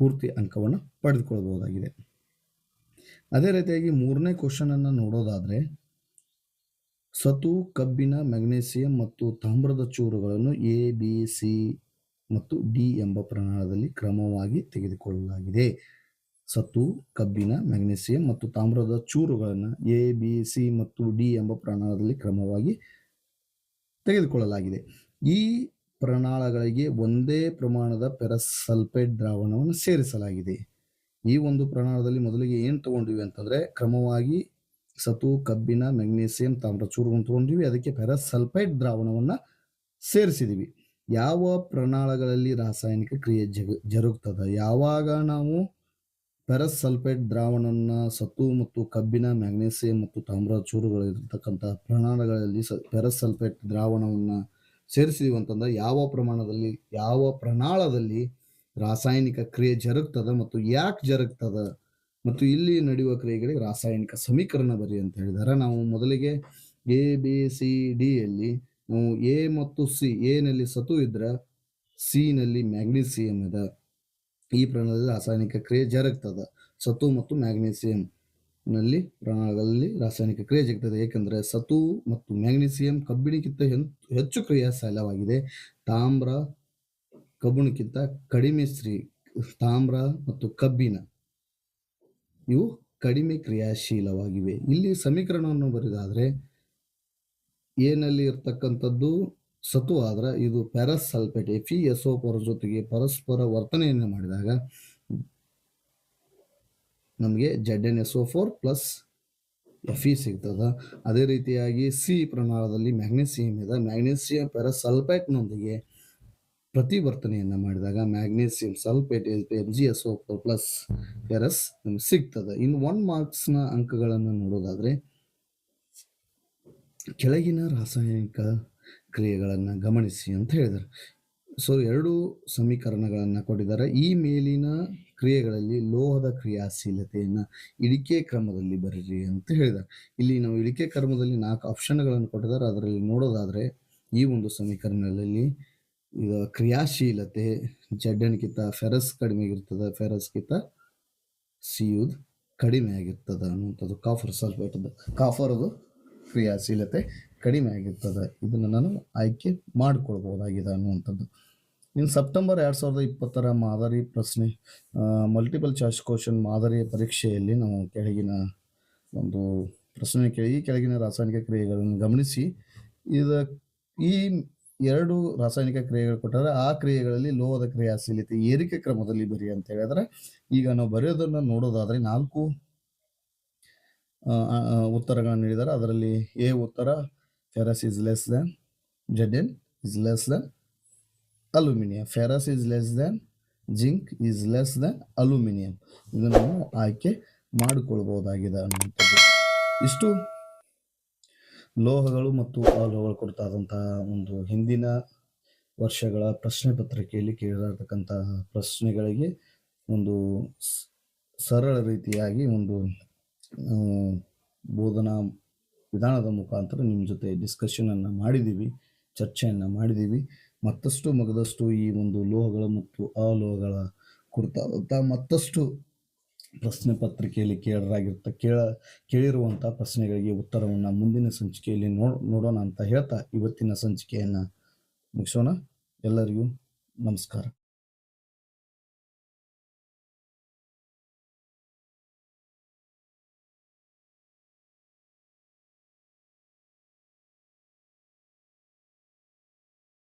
ಪೂರ್ತಿ ಅಂಕವನ್ನು ಪಡೆದುಕೊಳ್ಬಹುದಾಗಿದೆ ಅದೇ ರೀತಿಯಾಗಿ ಮೂರನೇ ಕ್ವಶನ್ ನೋಡೋದಾದರೆ, ಸತು ಕಬ್ಬಿಣ ಮೆಗ್ನೀಸಿಯಂ ಮತ್ತು ತಾಮ್ರದ ಚೂರುಗಳನ್ನು ಎ ಬಿ ಸಿ ಮತ್ತು ಡಿ ಎಂಬ ಪ್ರಮಾಣದಲ್ಲಿ ಕ್ರಮವಾಗಿ ತೆಗೆದುಕೊಳ್ಳಲಾಗಿದೆ. ಸತು ಕಬ್ಬಿಣ ಮ್ಯಾಗ್ನೀಸಿಯಂ ಮತ್ತು ತಾಮ್ರದ ಚೂರುಗಳನ್ನು ಎ, ಬಿ, ಸಿ ಮತ್ತು ಡಿ ಎಂಬ ಪ್ರಣಾಳದಲ್ಲಿ ಕ್ರಮವಾಗಿ ತೆಗೆದುಕೊಳ್ಳಲಾಗಿದೆ. ಈ ಪ್ರಣಾಳಗಳಿಗೆ ಒಂದೇ ಪ್ರಮಾಣದ ಪೆರಸಲ್ಫೇಟ್ ದ್ರಾವಣವನ್ನು ಸೇರಿಸಲಾಗಿದೆ. ಈ ಒಂದು ಪ್ರಣಾಳದಲ್ಲಿ ಮೊದಲಿಗೆ ಏನು ತಗೊಂಡಿವಿ ಅಂತಂದರೆ ಕ್ರಮವಾಗಿ ಸತು ಕಬ್ಬಿಣ, ಮೆಗ್ನೀಸಿಯಂ, ತಾಮ್ರ ಚೂರುಗಳನ್ನು ತಗೊಂಡಿವಿ. ಅದಕ್ಕೆ ಪೆರಸಲ್ಫೈಡ್ ದ್ರಾವಣವನ್ನು ಸೇರಿಸಿದೀವಿ. ಯಾವ ಪ್ರಣಾಳಗಳಲ್ಲಿ ರಾಸಾಯನಿಕ ಕ್ರಿಯೆ ಜಗ, ಜರುಗ್ತದೆ? ಯಾವಾಗ ನಾವು ಪೆರಸಲ್ಫೇಟ್ ದ್ರಾವಣನ ಸತು ಮತ್ತು ಕಬ್ಬಿನ, ಮ್ಯಾಗ್ನೀಸಿಯಂ ಮತ್ತು ತಾಮ್ರ ಚೂರುಗಳು ಇರತಕ್ಕಂಥ ಪ್ರಣಾಳಗಳಲ್ಲಿ ಸ, ಪೆರಸಲ್ಫೇಟ್ ದ್ರಾವಣವನ್ನು ಸೇರಿಸಿದೀವಿ ಅಂತಂದ್ರೆ ಯಾವ ಪ್ರಮಾಣದಲ್ಲಿ, ಯಾವ ಪ್ರಣಾಳದಲ್ಲಿ ರಾಸಾಯನಿಕ ಕ್ರಿಯೆ ಜರುಗ್ತದೆ ಮತ್ತು ಯಾಕೆ ಜರುಗ್ತದ ಮತ್ತು ಇಲ್ಲಿ ನಡೆಯುವ ಕ್ರಿಯೆಗಳಿಗೆ ರಾಸಾಯನಿಕ ಸಮೀಕರಣ ಬರಿ ಅಂತ ಹೇಳಿದ್ದಾರೆ. ನಾವು ಮೊದಲಿಗೆ ಎ ಬಿ ಸಿ ಡಿ ಯಲ್ಲಿ ನಾವು ಎ ಮತ್ತು ಸಿ ಎ ನಲ್ಲಿ ಸತು ಇದ್ರೆ ಸಿ ನಲ್ಲಿ ಮ್ಯಾಗ್ನೀಸಿಯಂ ಇದೆ. ಈ ಪ್ರಾಣದಲ್ಲಿ ರಾಸಾಯನಿಕ ಕ್ರಿಯೆ ಜರುಗ್ತದ. ಸತು ಮತ್ತು ಮ್ಯಾಗ್ನೀಸಿಯಂ ನಲ್ಲಿ ಪ್ರಾಣಗಳಲ್ಲಿ ರಾಸಾಯನಿಕ ಕ್ರಿಯೆ ಜರುಗ್ತದೆ. ಏಕೆಂದರೆ ಸತು ಮತ್ತು ಮ್ಯಾಗ್ನೀಸಿಯಂ ಕಬ್ಬಿಣಕ್ಕಿಂತ ಹೆಚ್ಚು ಕ್ರಿಯಾಶೀಲವಾಗಿದೆ. ತಾಮ್ರ ಕಬ್ಬಿಣಕ್ಕಿಂತ ಕಡಿಮೆ ಸ್ತ್ರೀ, ತಾಮ್ರ ಮತ್ತು ಕಬ್ಬಿಣ ಇವು ಕಡಿಮೆ ಕ್ರಿಯಾಶೀಲವಾಗಿವೆ. ಇಲ್ಲಿ ಸಮೀಕರಣವನ್ನು ಬರೆದಾದರೆ ಏನಲ್ಲಿ ಇರ್ತಕ್ಕಂಥದ್ದು ಸತು ಆದ್ರೆ ಇದು ಪ್ಯಾರಸಲ್ಫೇಟ್ ಎಫ್ ಇ ಎಸ್ ಪರ ಜೊತೆಗೆ ಪರಸ್ಪರ ವರ್ತನೆಯನ್ನು ಮಾಡಿದಾಗ ನಮಗೆ Z N S O four plus F E ಸಿಗ್ತದ. ಅದೇ ರೀತಿಯಾಗಿ ಸಿ ಪ್ರಮಾಣದಲ್ಲಿ ಮ್ಯಾಗ್ನೀಸಿಯಂ ಇದೆ. ಮ್ಯಾಗ್ನೀಸಿಯಂ ಪ್ಯಾರಸಲ್ಫೇಟ್ನೊಂದಿಗೆ ಪ್ರತಿವರ್ತನೆಯನ್ನು ಮಾಡಿದಾಗ magnesium sulphate M G S O plus ಎರಸ್ ನಮ್ಗೆ ಸಿಗ್ತದೆ. ಇನ್ನು ಒನ್ ಮಾರ್ಕ್ಸ್ನ ಅಂಕಗಳನ್ನು ನೋಡೋದಾದರೆ, ಕೆಳಗಿನ ರಾಸಾಯನಿಕ ಕ್ರಿಯೆಗಳನ್ನು ಗಮನಿಸಿ ಅಂತ ಹೇಳಿದರು. ಸೊ ಎರಡು ಸಮೀಕರಣಗಳನ್ನು ಕೊಟ್ಟಿದ್ದಾರೆ. ಈ ಮೇಲಿನ ಕ್ರಿಯೆಗಳಲ್ಲಿ ಲೋಹದ ಕ್ರಿಯಾಶೀಲತೆಯನ್ನು ಇಳಿಕೆ ಕ್ರಮದಲ್ಲಿ ಬರೀರಿ ಅಂತ ಹೇಳಿದ್ದಾರೆ. ಇಲ್ಲಿ ನಾವು ಇಳಿಕೆ ಕ್ರಮದಲ್ಲಿ ನಾಲ್ಕು ಆಪ್ಷನ್ಗಳನ್ನು ಕೊಟ್ಟಿದ್ದಾರೆ. ಅದರಲ್ಲಿ ನೋಡೋದಾದರೆ ಈ ಒಂದು ಸಮೀಕರಣದಲ್ಲಿ ಇದು ಕ್ರಿಯಾಶೀಲತೆ ಜಡ್ಡನ್ಕಿಂತ ಫೆರಸ್ ಕಡಿಮೆ ಇರ್ತದೆ ಫೆರಸ್ಗಿಂತ ಸಿಯುದ್ ಕಡಿಮೆ ಆಗಿರ್ತದೆ ಅನ್ನುವಂಥದ್ದು ಕಾಫರ್ ಸಲ್ಫೇಟ್ ಕಾಫರ್ದು ಕ್ರಿಯಾಶೀಲತೆ. ಕಡಿಮೆ ಆಗಿರ್ತದೆ. ಇದನ್ನು ನಾನು ಆಯ್ಕೆ ಮಾಡ್ಕೊಳ್ಬೋದಾಗಿದೆ ಅನ್ನುವಂಥದ್ದು. ಇನ್ನು ಸೆಪ್ಟೆಂಬರ್ ಎರಡು ಸಾವಿರದ ಇಪ್ಪತ್ತರ ಮಾದರಿ ಪ್ರಶ್ನೆ ಮಲ್ಟಿಪಲ್ ಚಾಯ್ಸ್ ಕ್ವಶನ್ ಮಾದರಿ ಪರೀಕ್ಷೆಯಲ್ಲಿ ನಾವು ಕೆಳಗಿನ ಒಂದು ಪ್ರಶ್ನೆ ಕೇಳಿ ಕೆಳಗಿನ ರಾಸಾಯನಿಕ ಕ್ರಿಯೆಗಳನ್ನು ಗಮನಿಸಿ. ಇದ, ಈ ಎರಡು ರಾಸಾಯನಿಕ ಕ್ರಿಯೆಗಳು ಕೊಟ್ಟರೆ ಆ ಕ್ರಿಯೆಗಳಲ್ಲಿ ಲೋಹದ ಕ್ರಿಯಾಶೀಲತೆ ಏರಿಕೆ ಕ್ರಮದಲ್ಲಿ ಬರಿ ಅಂತ ಹೇಳಿದ್ರೆ, ಈಗ ನಾವು ಬರೆಯೋದನ್ನು ನೋಡೋದಾದ್ರೆ ನಾಲ್ಕು ಉತ್ತರಗಳನ್ನು ನೀಡಿದ್ದಾರೆ. ಅದರಲ್ಲಿ ಎ ಉತ್ತರ ferrous is less than Zn is is less aluminium. Ferrous is less than zinc is less than aluminium ಇದನ್ನು ನಾವು ಆಯ್ಕೆ ಮಾಡಿಕೊಳ್ಬಹುದಾಗಿದೆ ಅನ್ನುವಂಥದ್ದು ಇಷ್ಟು ಲೋಹಗಳು ಮತ್ತು ಅಲೋಹಗಳು ಕೊಡ್ತಾದಂತಹ ಒಂದು ಹಿಂದಿನ ವರ್ಷಗಳ ಪ್ರಶ್ನೆ ಪತ್ರಿಕೆಯಲ್ಲಿ ಕೇಳಿರತಕ್ಕಂತಹ ಪ್ರಶ್ನೆಗಳಿಗೆ ಒಂದು ಸರಳ ರೀತಿಯಾಗಿ ಒಂದು ಬೋಧನಾ ವಿಧಾನದ ಮುಖಾಂತರ ನಿಮ್ಮ ಜೊತೆ ಡಿಸ್ಕಷನನ್ನು ಮಾಡಿದ್ದೀವಿ ಚರ್ಚೆಯನ್ನು ಮಾಡಿದ್ದೀವಿ ಮತ್ತಷ್ಟು ಮಗದಷ್ಟು ಈ ಒಂದು ಲೋಹಗಳ ಮತ್ತು ಅಲೋಹಗಳ ಕುರಿತಾದಂಥ ಮತ್ತಷ್ಟು ಪ್ರಶ್ನೆ ಪತ್ರಿಕೆಯಲ್ಲಿ ಕೇಳರಾಗಿರ್ತ, ಕೇಳ ಕೇಳಿರುವಂಥ ಪ್ರಶ್ನೆಗಳಿಗೆ ಉತ್ತರವನ್ನು ಮುಂದಿನ ಸಂಚಿಕೆಯಲ್ಲಿ ನೋಡೋಣ ಅಂತ ಹೇಳ್ತಾ ಇವತ್ತಿನ ಸಂಚಿಕೆಯನ್ನು ಮುಗಿಸೋಣ. ಎಲ್ಲರಿಗೂ ನಮಸ್ಕಾರ.